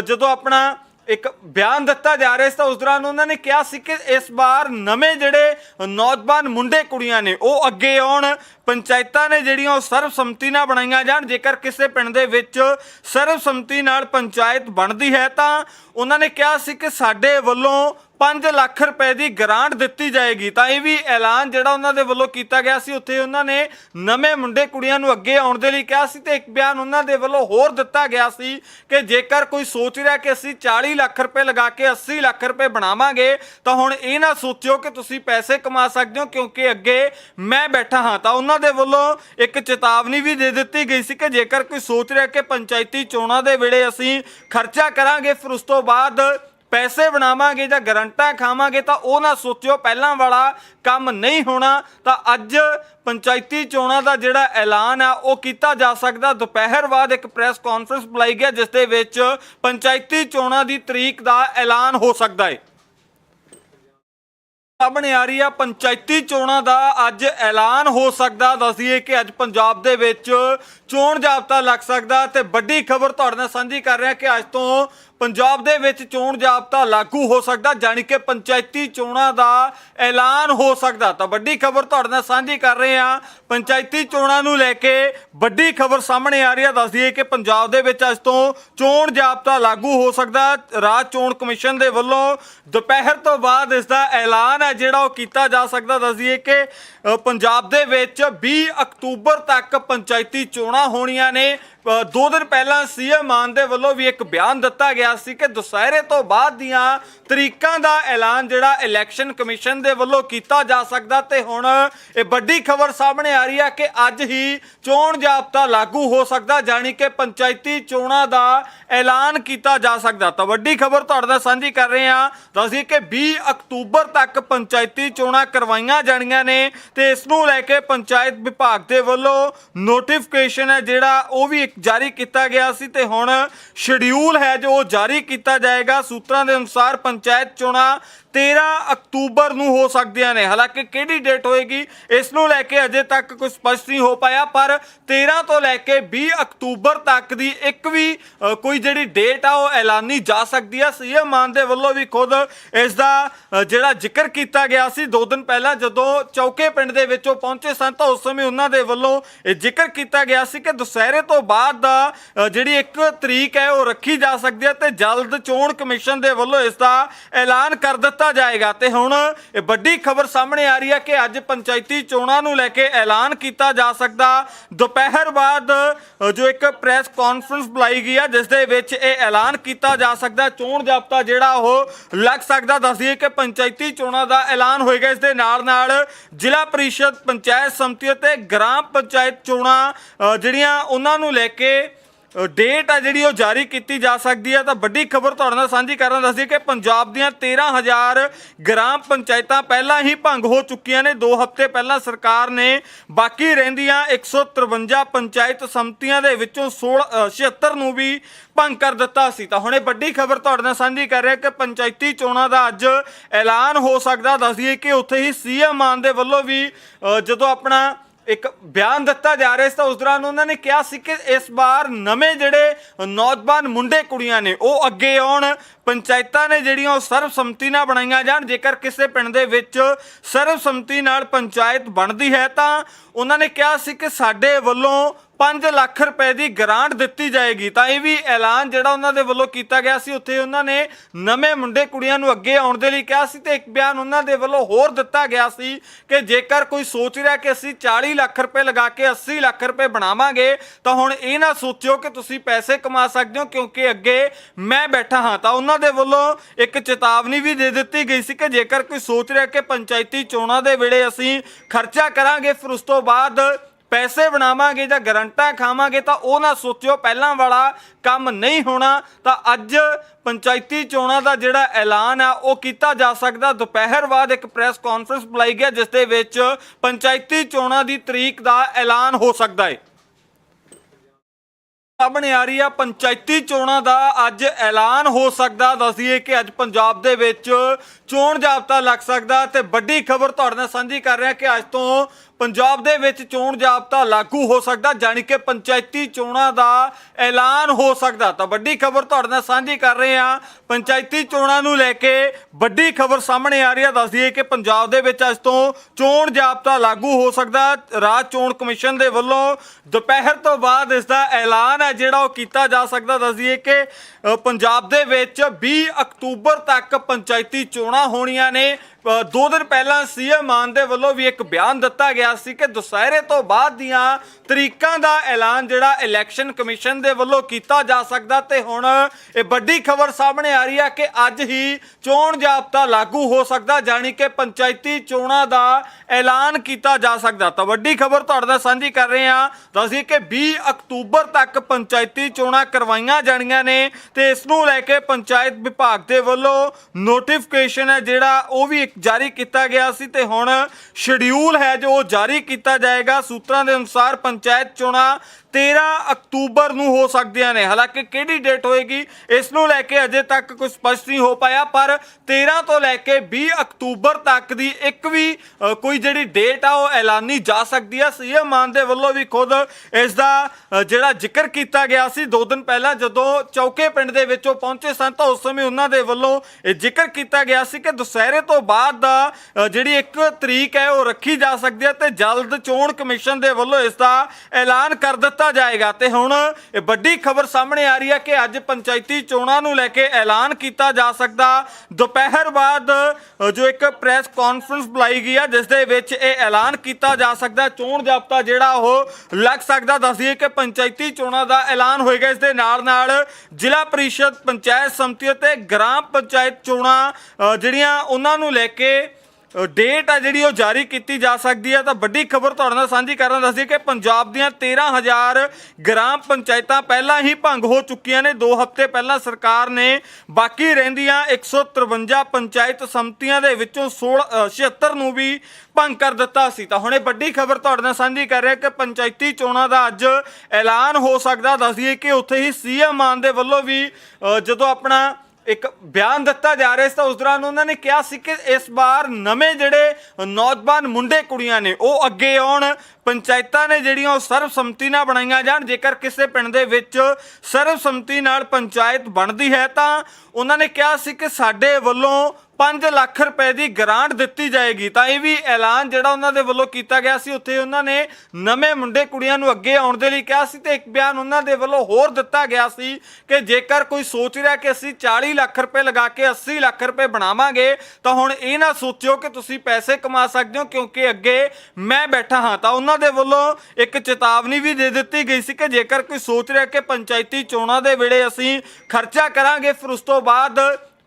ਜਦੋਂ ਆਪਣਾ ਇੱਕ ਬਿਆਨ ਦਿੱਤਾ ਜਾ ਰਿਹਾ ਸੀ ਤਾਂ ਉਸ ਦੌਰਾਨ ਉਹਨਾਂ ਨੇ ਕਿਹਾ ਸੀ ਕਿ ਇਸ ਵਾਰ ਨਵੇਂ ਜਿਹੜੇ ਨੌਜਵਾਨ ਮੁੰਡੇ ਕੁੜੀਆਂ ਨੇ, ਉਹ ਅੱਗੇ ਆਉਣ, ਪੰਚਾਇਤਾਂ ਨੇ ਜਿਹੜੀਆਂ ਉਹ ਸਰਬਸੰਮਤੀ ਨਾਲ ਬਣਾਈਆਂ ਜਾਣ। ਜੇਕਰ ਕਿਸੇ ਪਿੰਡ ਦੇ ਵਿੱਚ ਸਰਬਸੰਮਤੀ ਨਾਲ ਪੰਚਾਇਤ ਬਣਦੀ ਹੈ ਤਾਂ ਉਹਨਾਂ ਨੇ ਕਿਹਾ ਸੀ ਕਿ ਸਾਡੇ ਵੱਲੋਂ 5 ਲੱਖ ਰੁਪਏ ਦੀ ਗ੍ਰਾਂਟ ਦਿੱਤੀ ਜਾਏਗੀ। ਤਾਂ ਇਹ ਵੀ ਐਲਾਨ ਜਿਹੜਾ ਉਹਨਾਂ ਦੇ ਵੱਲੋਂ ਕੀਤਾ ਗਿਆ ਸੀ, ਉੱਥੇ ਉਹਨਾਂ ਨੇ ਨਵੇਂ ਮੁੰਡੇ ਕੁੜੀਆਂ ਨੂੰ ਅੱਗੇ ਆਉਣ ਦੇ ਲਈ ਕਿਹਾ ਸੀ ਤੇ ਇੱਕ ਬਿਆਨ ਉਹਨਾਂ ਦੇ ਵੱਲੋਂ ਹੋਰ ਦਿੱਤਾ ਗਿਆ ਸੀ ਕਿ ਜੇਕਰ ਕੋਈ ਸੋਚ ਰਿਹਾ ਕਿ ਅਸੀਂ 40 ਲੱਖ ਰੁਪਏ ਲਗਾ ਕੇ 80 ਲੱਖ ਰੁਪਏ ਬਣਾਵਾਂਗੇ, ਤਾਂ ਹੁਣ ਇਹ ਨਾ ਸੋਚਿਓ ਕਿ ਤੁਸੀਂ ਪੈਸੇ ਕਮਾ ਸਕਦੇ ਹੋ ਕਿਉਂਕਿ ਅੱਗੇ ਮੈਂ ਬੈਠਾ ਹਾਂ। ਤਾਂ ਉਹਨਾਂ ਦੇ ਵੱਲੋਂ ਇੱਕ ਚੇਤਾਵਨੀ ਵੀ ਦੇ ਦਿੱਤੀ ਗਈ ਸੀ ਕਿ ਜੇਕਰ ਕੋਈ ਸੋਚ ਰਿਹਾ ਕਿ ਪੰਚਾਇਤੀ ਚੋਣਾਂ ਦੇ ਵੇਲੇ ਅਸੀਂ ਖਰਚਾ ਕਰਾਂਗੇ, ਫਿਰ ਉਸ ਤੋਂ ਬਾਅਦ ਪੈਸੇ ਬਣਾਵਾਂਗੇ ਜਾਂ ਗਰੰਟਾਂ ਖਾਵਾਂਗੇ ਤਾਂ ਉਹ ਨਾ ਸੋਚਿਓ, ਪਹਿਲਾਂ ਵਾਲਾ ਕੰਮ ਨਹੀਂ ਹੋਣਾ, ਤਾਂ ਅੱਜ ਪੰਚਾਇਤੀ ਚੋਣਾਂ ਦਾ ਜਿਹੜਾ ਐਲਾਨ ਆ, ਉਹ ਕੀਤਾ ਜਾ ਸਕਦਾ। ਦੁਪਹਿਰ ਬਾਅਦ ਇੱਕ ਪ੍ਰੈਸ ਕਾਨਫਰੰਸ ਬੁਲਾਈ ਗਿਆ ਜਿਸ ਦੇ ਵਿੱਚ ਪੰਚਾਇਤੀ ਚੋਣਾਂ ਦੀ ਤਰੀਕ ਦਾ ਐਲਾਨ ਹੋ ਸਕਦਾ ਹੈ। ਸਾਹਮਣੇ ਆ ਰਹੀ ਆ, ਪੰਚਾਇਤੀ ਚੋਣਾਂ ਦਾ ਅੱਜ ਐਲਾਨ ਹੋ ਸਕਦਾ। ਦੱਸੀਏ ਕਿ ਅੱਜ ਪੰਜਾਬ ਦੇ ਵਿੱਚ ਚੋਣ ਜਾਬਤਾ ਲੱਗ ਸਕਦਾ ਤੇ ਵੱਡੀ ਖਬਰ ਤੁਹਾਡੇ ਨਾਲ ਸਾਂਝੀ ਕਰ ਰਿਹਾ ਕਿ ਅੱਜ ਤੋਂ ਪੰਜਾਬ ਦੇ ਵਿੱਚ ਚੋਣ ਜਾਬਤਾ ਲਾਗੂ ਹੋ ਸਕਦਾ, ਜਾਣੀ ਕਿ ਪੰਚਾਇਤੀ ਚੋਣਾਂ ਦਾ ਐਲਾਨ ਹੋ ਸਕਦਾ। ਤਾਂ ਵੱਡੀ ਖਬਰ ਤੁਹਾਡੇ ਨਾਲ ਸਾਂਝੀ ਕਰ ਰਹੇ ਹਾਂ। ਪੰਚਾਇਤੀ ਚੋਣਾਂ ਨੂੰ ਲੈ ਕੇ ਵੱਡੀ ਖਬਰ ਸਾਹਮਣੇ ਆ ਰਹੀ ਹੈ। ਦੱਸਦੀਏ ਕਿ ਪੰਜਾਬ ਦੇ ਵਿੱਚ ਅੱਜ ਤੋਂ ਚੋਣ ਜਾਬਤਾ ਲਾਗੂ ਹੋ ਸਕਦਾ। ਰਾਜ ਚੋਣ ਕਮਿਸ਼ਨ ਦੇ ਵੱਲੋਂ ਦੁਪਹਿਰ ਤੋਂ ਬਾਅਦ ਇਸ ਦਾ ਐਲਾਨ ਹੈ, ਜਿਹੜਾ ਉਹ ਕੀਤਾ ਜਾ ਸਕਦਾ। ਦੱਸਦੀਏ ਕਿ ਪੰਜਾਬ ਦੇ ਵਿੱਚ 20 ਅਕਤੂਬਰ ਤੱਕ ਪੰਚਾਇਤੀ ਚੋਣਾਂ ਹੋਣੀਆਂ ਨੇ ਦੋ ਦਿਨ ਪਹਿਲਾਂ ਸੀਐਮ ਮਾਨ ਦੇ ਵੱਲੋਂ ਵੀ ਇੱਕ ਬਿਆਨ ਦਿੱਤਾ ਗਿਆ ਸੀ ਕਿ ਦੁਸਹਿਰੇ ਤੋਂ ਬਾਅਦ ਦੀਆਂ ਤਰੀਕਾਂ ਦਾ ਐਲਾਨ ਜਿਹੜਾ ਇਲੈਕਸ਼ਨ ਕਮਿਸ਼ਨ ਦੇ ਵੱਲੋਂ ਕੀਤਾ ਜਾ ਸਕਦਾ ਤੇ ਹੁਣ ਇਹ ਵੱਡੀ ਖਬਰ ਸਾਹਮਣੇ ਆ ਰਹੀ ਹੈ ਕਿ ਅੱਜ ਹੀ ਚੋਣ ਜਾਬਤਾ ਲਾਗੂ ਹੋ ਸਕਦਾ, ਜਾਣੀ ਕਿ ਪੰਚਾਇਤੀ ਚੋਣਾਂ ਦਾ ਐਲਾਨ ਕੀਤਾ ਜਾ ਸਕਦਾ। ਤਾਂ ਵੱਡੀ ਖਬਰ ਤੁਹਾਡੇ ਨਾਲ ਸਾਂਝੀ ਕਰ ਰਹੇ ਹਾਂ। ਦੱਸਦੀ ਕਿ 20 ਅਕਤੂਬਰ ਤੱਕ ਪੰਚਾਇਤੀ ਚੋਣਾਂ ਕਰਵਾਈਆਂ ਜਾਣੀਆਂ ਨੇ ਤੇ ਇਸ ਨੂੰ ਲੈ ਕੇ ਪੰਚਾਇਤ ਵਿਭਾਗ ਦੇ ਵੱਲੋਂ ਨੋਟੀਫਿਕੇਸ਼ਨ ਹੈ ਜਿਹੜਾ ਉਹ ਵੀ ਇੱਕ ਜਾਰੀ ਕੀਤਾ ਗਿਆ ਸੀ ਤੇ ਹੁਣ ਸ਼ਡਿਊਲ ਹੈ ਜੋ ਉਹ ਜਾਰੀ ਕੀਤਾ ਜਾਏਗਾ। ਸੂਤਰਾਂ ਦੇ ਅਨੁਸਾਰ ਪੰਚਾਇਤ ਚੋਣਾਂ 13 ਅਕਤੂਬਰ ਨੂੰ ਹੋ ਸਕਦੀਆਂ ਨੇ। ਹਾਲਾਂਕਿ ਕਿਹੜੀ ਡੇਟ ਹੋਏਗੀ, ਇਸ ਨੂੰ ਲੈ ਕੇ ਅਜੇ ਤੱਕ ਕੁਝ ਸਪਸ਼ਟ ਨਹੀਂ ਹੋ ਪਾਇਆ, ਪਰ 13 ਤੋਂ ਲੈ ਕੇ 20 ਅਕਤੂਬਰ ਤੱਕ ਦੀ ਇੱਕ ਵੀ ਕੋਈ ਜਿਹੜੀ ਡੇਟ ਆ, ਉਹ ਐਲਾਨੀ ਜਾ ਸਕਦੀ ਹੈ ਸੀਐਮ ਮਾਨ ਦੇ ਵੱਲੋਂ ਵੀ ਖੁਦ ਇਸ ਦਾ ਜਿਹੜਾ ਜ਼ਿਕਰ ਕੀਤਾ ਗਿਆ ਸੀ ਦੋ ਦਿਨ ਪਹਿਲਾਂ, ਜਦੋਂ ਚੌਕੇ ਪਿੰਡ ਦੇ ਵਿੱਚ ਉਹ ਪਹੁੰਚੇ ਸਨ, ਤਾਂ ਉਸ ਸਮੇਂ ਉਹਨਾਂ ਦੇ ਵੱਲੋਂ ਇਹ ਜ਼ਿਕਰ ਕੀਤਾ ਗਿਆ ਸੀ ਕਿ ਦੁਸਹਿਰੇ ਤੋਂ ਬਾਅਦ ਦਾ ਜਿਹੜੀ ਇੱਕ ਤਰੀਕ ਹੈ, ਉਹ ਰੱਖੀ ਜਾ ਸਕਦੀ ਹੈ ਤੇ ਜਲਦ ਚੋਣ ਕਮਿਸ਼ਨ ਦੇ ਵੱਲੋਂ ਇਸ ਦਾ ਐਲਾਨ ਕਰ ਦਿੱਤਾ ਦਿੱਤਾ ਜਾਏਗਾ ਤੇ ਹੁਣ ਇਹ ਵੱਡੀ ਖਬਰ ਸਾਹਮਣੇ ਆ ਰਹੀ ਹੈ ਕਿ ਅੱਜ ਪੰਚਾਇਤੀ ਚੋਣਾਂ ਨੂੰ ਲੈ ਕੇ ਐਲਾਨ ਕੀਤਾ ਜਾ ਸਕਦਾ। ਦੁਪਹਿਰ ਬਾਅਦ ਜੋ ਇੱਕ ਪ੍ਰੈਸ ਕਾਨਫਰੰਸ ਬੁਲਾਈ ਗਈ ਹੈ, ਜਿਸ ਦੇ ਵਿੱਚ ਇਹ ਐਲਾਨ ਕੀਤਾ ਜਾ ਸਕਦਾ ਚੋਣ ਜਾਬਤਾ ਜਿਹੜਾ ਉਹ ਲੱਗ ਸਕਦਾ, ਦੱਸ ਕਿ ਪੰਚਾਇਤੀ ਚੋਣਾਂ ਦਾ ਐਲਾਨ ਹੋਏਗਾ। ਇਸ ਦੇ ਨਾਲ ਨਾਲ ਜ਼ਿਲ੍ਹਾ ਪਰਿਸ਼ਦ, ਪੰਚਾਇਤ ਸਮਿਤੀ ਅਤੇ ਗ੍ਰਾਮ ਪੰਚਾਇਤ ਚੋਣਾਂ ਜਿਹੜੀਆਂ ਉਹਨਾਂ ਨੂੰ ਲੈ ਕੇ ਡੇਟ ਆ ਜਿਹੜੀ ਉਹ ਜਾਰੀ ਕੀਤੀ ਜਾ ਸਕਦੀ ਹੈ ਤਾਂ ਵੱਡੀ ਖਬਰ ਤੁਹਾਡੇ ਨਾਲ ਸਾਂਝੀ ਕਰਨ ਦੱਸਦੀ ਕਿ ਪੰਜਾਬ ਦੀਆਂ 13000 ਗ੍ਰਾਮ ਪੰਚਾਇਤਾਂ ਪਹਿਲਾਂ ਹੀ ਭੰਗ ਹੋ ਚੁੱਕੀਆਂ ਨੇ। 2 ਹਫ਼ਤੇ ਪਹਿਲਾਂ ਸਰਕਾਰ ਨੇ ਬਾਕੀ ਰਹਿੰਦੀਆਂ 153 ਪੰਚਾਇਤ ਸਮਤੀਆਂ ਦੇ ਵਿੱਚੋਂ 16 ਅ, 76 ਨੂੰ ਵੀ ਭੰਗ ਕਰ ਦਿੱਤਾ ਸੀ। ਤਾਂ ਹੁਣ ਇਹ ਵੱਡੀ ਖਬਰ ਤੁਹਾਡੇ ਨਾਲ ਸਾਂਝੀ ਕਰ ਰਿਹਾ ਕਿ ਪੰਚਾਇਤੀ ਚੋਣਾਂ ਦਾ ਅੱਜ ਐਲਾਨ ਹੋ ਸਕਦਾ। ਦੱਸਦੀਏ ਕਿ ਉੱਥੇ ਹੀ ਸੀਐਮ ਮਾਨ ਦੇ ਵੱਲੋਂ ਵੀ ਜਦੋਂ ਆਪਣਾ ਇੱਕ ਬਿਆਨ ਦਿੱਤਾ ਜਾ ਰਿਹਾ ਸੀ ਤਾਂ ਉਸ ਦੌਰਾਨ ਉਹਨਾਂ ਨੇ ਕਿਹਾ ਸੀ ਕਿ ਇਸ ਵਾਰ ਨਵੇਂ ਜਿਹੜੇ ਨੌਜਵਾਨ ਮੁੰਡੇ ਕੁੜੀਆਂ ਨੇ, ਉਹ ਅੱਗੇ ਆਉਣ, ਪੰਚਾਇਤਾਂ ਨੇ ਜਿਹੜੀਆਂ ਉਹ ਸਰਬਸੰਮਤੀ ਨਾਲ ਬਣਾਈਆਂ ਜਾਣ। ਜੇਕਰ ਕਿਸੇ ਪਿੰਡ ਦੇ ਵਿੱਚ ਸਰਬਸੰਮਤੀ ਨਾਲ ਪੰਚਾਇਤ ਬਣਦੀ ਹੈ ਤਾਂ ਉਹਨਾਂ ਨੇ ਕਿਹਾ ਸੀ ਕਿ ਸਾਡੇ ਵੱਲੋਂ 5 ਲੱਖ ਰੁਪਏ ਦੀ ਗ੍ਰਾਂਟ ਦਿੱਤੀ ਜਾਏਗੀ। ਤਾਂ ਇਹ ਵੀ ਐਲਾਨ ਜਿਹੜਾ ਉਹਨਾਂ ਦੇ ਵੱਲੋਂ ਕੀਤਾ ਗਿਆ ਸੀ। ਉੱਥੇ ਉਹਨਾਂ ਨੇ ਨਵੇਂ ਮੁੰਡੇ ਕੁੜੀਆਂ ਨੂੰ ਅੱਗੇ ਆਉਣ ਦੇ ਲਈ ਕਿਹਾ ਸੀ ਤੇ ਇੱਕ ਬਿਆਨ ਉਹਨਾਂ ਦੇ ਵੱਲੋਂ ਹੋਰ ਦਿੱਤਾ ਗਿਆ ਸੀ ਕਿ ਜੇਕਰ ਕੋਈ ਸੋਚ ਰਿਹਾ ਕਿ ਅਸੀਂ 40 ਲੱਖ ਰੁਪਏ ਲਗਾ ਕੇ 80 ਲੱਖ ਰੁਪਏ ਬਣਾਵਾਂਗੇ, ਤਾਂ ਹੁਣ ਇਹ ਨਾ ਸੋਚਿਓ ਕਿ ਤੁਸੀਂ ਪੈਸੇ ਕਮਾ ਸਕਦੇ ਹੋ ਕਿਉਂਕਿ ਅੱਗੇ ਮੈਂ ਬੈਠਾ ਹਾਂ। ਤਾਂ ਉਹਨਾਂ ਦੇ ਵੱਲੋਂ ਇੱਕ ਚੇਤਾਵਨੀ ਵੀ ਦੇ ਦਿੱਤੀ ਗਈ ਸੀ ਕਿ ਜੇਕਰ ਕੋਈ ਸੋਚ ਰਿਹਾ ਕਿ ਪੰਚਾਇਤੀ ਚੋਣਾਂ ਦੇ ਵੇਲੇ ਅਸੀਂ ਖਰਚਾ ਕਰਾਂਗੇ, ਫਿਰ ਉਸ ਤੋਂ ਬਾਅਦ ਪੈਸੇ ਬਣਾਵਾਂਗੇ ਜਾਂ ਗਰੰਟਾਂ ਖਾਵਾਂਗੇ ਤਾਂ ਉਹ ਨਾ ਸੋਚਿਓ, ਪਹਿਲਾਂ ਵਾਲਾ ਕੰਮ ਨਹੀਂ ਹੋਣਾ, ਤਾਂ ਅੱਜ ਪੰਚਾਇਤੀ ਚੋਣਾਂ ਦਾ ਜਿਹੜਾ ਐਲਾਨ ਆ, ਉਹ ਕੀਤਾ ਜਾ ਸਕਦਾ। ਦੁਪਹਿਰ ਬਾਅਦ ਇੱਕ ਪ੍ਰੈਸ ਕਾਨਫਰੰਸ ਬੁਲਾਈ ਗਿਆ ਜਿਸ ਦੇ ਵਿੱਚ ਪੰਚਾਇਤੀ ਚੋਣਾਂ ਦੀ ਤਰੀਕ ਦਾ ਐਲਾਨ ਹੋ ਸਕਦਾ ਹੈ। ਸਾਹਮਣੇ ਆ ਰਹੀ ਆ, ਪੰਚਾਇਤੀ ਚੋਣਾਂ ਦਾ ਅੱਜ ਐਲਾਨ ਹੋ ਸਕਦਾ। ਦੱਸਦੀਏ ਕਿ ਅੱਜ ਪੰਜਾਬ ਦੇ ਵਿੱਚ ਚੋਣ ਜਾਬਤਾ ਲੱਗ ਸਕਦਾ ਤੇ ਵੱਡੀ ਖਬਰ ਤੁਹਾਡੇ ਨਾਲ ਸਾਂਝੀ ਕਰ ਰਿਹਾ ਕਿ ਅੱਜ ਤੋਂ ਪੰਜਾਬ ਦੇ ਵਿੱਚ ਚੋਣ ਜਾਬਤਾ ਲਾਗੂ ਹੋ ਸਕਦਾ, ਜਾਣੀ ਕਿ ਪੰਚਾਇਤੀ ਚੋਣਾਂ ਦਾ ਐਲਾਨ ਹੋ ਸਕਦਾ। ਤਾਂ ਵੱਡੀ ਖਬਰ ਤੁਹਾਡੇ ਨਾਲ ਸਾਂਝੀ ਕਰ ਰਹੇ ਹਾਂ। ਪੰਚਾਇਤੀ ਚੋਣਾਂ ਨੂੰ ਲੈ ਕੇ ਵੱਡੀ ਖਬਰ ਸਾਹਮਣੇ ਆ ਰਹੀ ਹੈ। ਦੱਸ ਦਈਏ ਕਿ ਪੰਜਾਬ ਦੇ ਵਿੱਚ ਅੱਜ ਤੋਂ ਚੋਣ ਜਾਬਤਾ ਲਾਗੂ ਹੋ ਸਕਦਾ। ਰਾਜ ਚੋਣ ਕਮਿਸ਼ਨ ਦੇ ਵੱਲੋਂ ਦੁਪਹਿਰ ਤੋਂ ਬਾਅਦ ਇਸ ਦਾ ਐਲਾਨ ਹੈ, ਜਿਹੜਾ ਉਹ ਕੀਤਾ ਜਾ ਸਕਦਾ। ਦੱਸ ਦਈਏ ਕਿ ਪੰਜਾਬ ਦੇ ਵਿੱਚ 20 ਅਕਤੂਬਰ ਤੱਕ ਪੰਚਾਇਤੀ ਚੋਣਾਂ ਹੋਣੀਆਂ ਨੇ। ਦੋ ਦਿਨ ਪਹਿਲਾਂ ਸੀਐਮ ਮਾਨ ਦੇ ਵੱਲੋਂ ਵੀ ਇੱਕ ਬਿਆਨ ਦਿੱਤਾ ਗਿਆ ਸੀ ਕਿ ਦੁਸਹਿਰੇ ਤੋਂ ਬਾਅਦ ਦੀਆਂ ਤਰੀਕਾਂ ਦਾ ਐਲਾਨ ਜਿਹੜਾ ਇਲੈਕਸ਼ਨ ਕਮਿਸ਼ਨ ਦੇ ਵੱਲੋਂ ਕੀਤਾ ਜਾ ਸਕਦਾ ਤੇ ਹੁਣ ਇਹ ਵੱਡੀ ਖਬਰ ਸਾਹਮਣੇ ਆ ਰਹੀ ਹੈ ਕਿ ਅੱਜ ਹੀ ਚੋਣ ਜਾਬਤਾ ਲਾਗੂ ਹੋ ਸਕਦਾ, ਜਾਣੀ ਕਿ ਪੰਚਾਇਤੀ ਚੋਣਾਂ ਦਾ ਐਲਾਨ ਕੀਤਾ ਜਾ ਸਕਦਾ। ਤਾਂ ਵੱਡੀ ਖਬਰ ਤੁਹਾਡੇ ਨਾਲ ਸਾਂਝੀ ਕਰ ਰਹੇ ਹਾਂ। ਦੱਸਦੀ ਕਿ 20 ਅਕਤੂਬਰ ਤੱਕ ਪੰਚਾਇਤੀ ਚੋਣਾਂ ਕਰਵਾਈਆਂ ਜਾਣੀਆਂ ਨੇ ਤੇ ਇਸ ਨੂੰ ਲੈ ਕੇ ਪੰਚਾਇਤ ਵਿਭਾਗ ਦੇ ਵੱਲੋਂ ਨੋਟੀਫਿਕੇਸ਼ਨ ਹੈ ਜਿਹੜਾ ਉਹ ਵੀ ਇੱਕ ਜਾਰੀ ਕੀਤਾ ਗਿਆ ਸੀ ਤੇ ਹੁਣ ਸ਼ਡਿਊਲ ਹੈ ਜੋ ਉਹ ਜਾਰੀ ਕੀਤਾ ਜਾਏਗਾ। ਸੂਤਰਾਂ ਦੇ ਅਨੁਸਾਰ ਪੰਚਾਇਤ ਚੋਣਾਂ 13 ਅਕਤੂਬਰ ਨੂੰ ਹੋ ਸਕਦੀਆਂ ਨੇ। ਹਾਲਾਂਕਿ ਕਿਹੜੀ ਡੇਟ ਹੋਏਗੀ, ਇਸ ਨੂੰ ਲੈ ਕੇ ਅਜੇ ਤੱਕ ਕੁਝ ਸਪਸ਼ਟ ਨਹੀਂ ਹੋ ਪਾਇਆ, ਪਰ 13 ਤੋਂ ਲੈ ਕੇ 20 ਅਕਤੂਬਰ ਤੱਕ ਦੀ ਇੱਕ ਵੀ ਕੋਈ ਜਿਹੜੀ ਡੇਟ ਆ, ਉਹ ਐਲਾਨੀ ਜਾ ਸਕਦੀ ਹੈ ਸੀਐਮ ਮਾਨ ਦੇ ਵੱਲੋਂ ਵੀ ਖੁਦ ਇਸ ਦਾ ਜਿਹੜਾ ਜ਼ਿਕਰ ਕੀਤਾ ਗਿਆ ਸੀ ਦੋ ਦਿਨ ਪਹਿਲਾਂ, ਜਦੋਂ ਚੌਕੇ ਪਿੰਡ ਦੇ ਵਿੱਚ ਉਹ ਪਹੁੰਚੇ ਸਨ, ਤਾਂ ਉਸ ਸਮੇਂ ਉਹਨਾਂ ਦੇ ਵੱਲੋਂ ਇਹ ਜ਼ਿਕਰ ਕੀਤਾ ਗਿਆ ਸੀ ਕਿ ਦੁਸਹਿਰੇ ਤੋਂ ਬਾਅਦ ਦਾ ਜਿਹੜੀ ਇੱਕ ਤਰੀਕ ਹੈ, ਉਹ ਰੱਖੀ ਜਾ ਸਕਦੀ ਹੈ ਤੇ ਜਲਦ ਚੋਣ ਕਮਿਸ਼ਨ ਦੇ ਵੱਲੋਂ ਇਸ ਦਾ ਐਲਾਨ ਕਰ ਦਿੱਤਾ ਕੀਤਾ ਜਾਏਗਾ ਤੇ ਹੁਣ ਵੱਡੀ ਖਬਰ ਸਾਹਮਣੇ ਆ ਰਹੀ ਹੈ ਕਿ ਅੱਜ ਪੰਚਾਇਤੀ ਚੋਣਾਂ ਨੂੰ ਲੈ ਕੇ ਐਲਾਨ ਕੀਤਾ ਜਾ ਸਕਦਾ। ਦੁਪਹਿਰ ਬਾਅਦ ਜੋ ਇੱਕ ਪ੍ਰੈਸ ਕਾਨਫਰੰਸ ਬੁਲਾਈ ਗਈ ਹੈ ਜਿਸ ਦੇ ਵਿੱਚ ਇਹ ਐਲਾਨ ਕੀਤਾ ਜਾ ਸਕਦਾ ਚੋਣ ਜਾਬਤਾ ਜਿਹੜਾ ਉਹ ਲੱਗ ਸਕਦਾ। ਦੱਸਦੀਏ ਕਿ ਪੰਚਾਇਤੀ ਚੋਣਾਂ ਦਾ ਐਲਾਨ ਹੋਏਗਾ। ਇਸ ਦੇ ਨਾਲ ਨਾਲ ਜ਼ਿਲ੍ਹਾ ਪ੍ਰੀਸ਼ਦ, ਪੰਚਾਇਤ ਸਮਿਤੀ ਅਤੇ ਗ੍ਰਾਮ ਪੰਚਾਇਤ ਚੋਣਾਂ ਜਿਹੜੀਆਂ ਉਹਨਾਂ ਨੂੰ ਲੈ ਕੇ ਡੇਟ ਆ ਜਿਹੜੀ ਉਹ ਜਾਰੀ ਕੀਤੀ ਜਾ ਸਕਦੀ ਹੈ ਤਾਂ ਵੱਡੀ ਖਬਰ ਤੁਹਾਡੇ ਨਾਲ ਸਾਂਝੀ ਕਰਨ ਦੱਸਦੀ ਕਿ ਪੰਜਾਬ ਦੀਆਂ 13000 ਗ੍ਰਾਮ ਪੰਚਾਇਤਾਂ ਪਹਿਲਾਂ ਹੀ ਭੰਗ ਹੋ ਚੁੱਕੀਆਂ ਨੇ। 2 ਹਫ਼ਤੇ ਪਹਿਲਾਂ ਸਰਕਾਰ ਨੇ ਬਾਕੀ ਰਹਿੰਦੀਆਂ 153 ਪੰਚਾਇਤ ਸਮਤੀਆਂ ਦੇ ਵਿੱਚੋਂ 16 ਅ, 76 ਨੂੰ ਵੀ ਭੰਗ ਕਰ ਦਿੱਤਾ ਸੀ। ਤਾਂ ਹੁਣ ਇਹ ਵੱਡੀ ਖਬਰ ਤੁਹਾਡੇ ਨਾਲ ਸਾਂਝੀ ਕਰ ਰਿਹਾ ਕਿ ਪੰਚਾਇਤੀ ਚੋਣਾਂ ਦਾ ਅੱਜ ਐਲਾਨ ਹੋ ਸਕਦਾ। ਦੱਸਦੀਏ ਕਿ ਉੱਥੇ ਹੀ ਸੀਐਮ ਮਾਨ ਦੇ ਵੱਲੋਂ ਵੀ ਜਦੋਂ ਆਪਣਾ ਇੱਕ ਬਿਆਨ ਦਿੱਤਾ ਜਾ ਰਿਹਾ ਸੀ ਤਾਂ ਉਸ ਦੌਰਾਨ ਉਹਨਾਂ ਨੇ ਕਿਹਾ ਸੀ ਕਿ ਇਸ ਵਾਰ ਨਵੇਂ ਜਿਹੜੇ ਨੌਜਵਾਨ ਮੁੰਡੇ ਕੁੜੀਆਂ ਨੇ, ਉਹ ਅੱਗੇ ਆਉਣ। ਪੰਚਾਇਤਾਂ ਨੇ ਜਿਹੜੀਆਂ ਉਹ ਸਰਬਸੰਮਤੀ ਨਾਲ ਬਣਾਈਆਂ ਜਾਣ। ਜੇਕਰ ਕਿਸੇ ਪਿੰਡ ਦੇ ਵਿੱਚ ਸਰਬਸੰਮਤੀ ਨਾਲ ਪੰਚਾਇਤ ਬਣਦੀ ਹੈ ਤਾਂ ਉਹਨਾਂ ਨੇ ਕਿਹਾ ਸੀ ਕਿ ਸਾਡੇ ਵੱਲੋਂ 5 ਲੱਖ ਰੁਪਏ ਦੀ ਗ੍ਰਾਂਟ ਦਿੱਤੀ ਜਾਏਗੀ। ਤਾਂ ਇਹ ਵੀ ਐਲਾਨ ਜਿਹੜਾ ਉਹਨਾਂ ਦੇ ਵੱਲੋਂ ਕੀਤਾ ਗਿਆ ਸੀ। ਉੱਥੇ ਉਹਨਾਂ ਨੇ ਨਵੇਂ ਮੁੰਡੇ ਕੁੜੀਆਂ ਨੂੰ ਅੱਗੇ ਆਉਣ ਦੇ ਲਈ ਕਿਹਾ ਸੀ ਤੇ ਇੱਕ ਬਿਆਨ ਉਹਨਾਂ ਦੇ ਵੱਲੋਂ ਹੋਰ ਦਿੱਤਾ ਗਿਆ ਸੀ ਕਿ ਜੇਕਰ ਕੋਈ ਸੋਚ ਰਿਹਾ ਕਿ ਅਸੀਂ 40 ਲੱਖ ਰੁਪਏ ਲਗਾ ਕੇ 80 ਲੱਖ ਰੁਪਏ ਬਣਾਵਾਂਗੇ, ਤਾਂ ਹੁਣ ਇਹ ਨਾ ਸੋਚਿਓ ਕਿ ਤੁਸੀਂ ਪੈਸੇ ਕਮਾ ਸਕਦੇ ਹੋ ਕਿਉਂਕਿ ਅੱਗੇ ਮੈਂ ਬੈਠਾ ਹਾਂ। ਤਾਂ ਉਹਨਾਂ ਦੇ ਵੱਲੋਂ ਇੱਕ ਚੇਤਾਵਨੀ ਵੀ ਦੇ ਦਿੱਤੀ ਗਈ ਸੀ ਕਿ ਜੇਕਰ ਕੋਈ ਸੋਚ ਰਿਹਾ ਕਿ ਪੰਚਾਇਤੀ ਚੋਣਾਂ ਦੇ ਵੇਲੇ ਅਸੀਂ ਖਰਚਾ ਕਰਾਂਗੇ, ਫਿਰ ਉਸ ਤੋਂ ਬਾਅਦ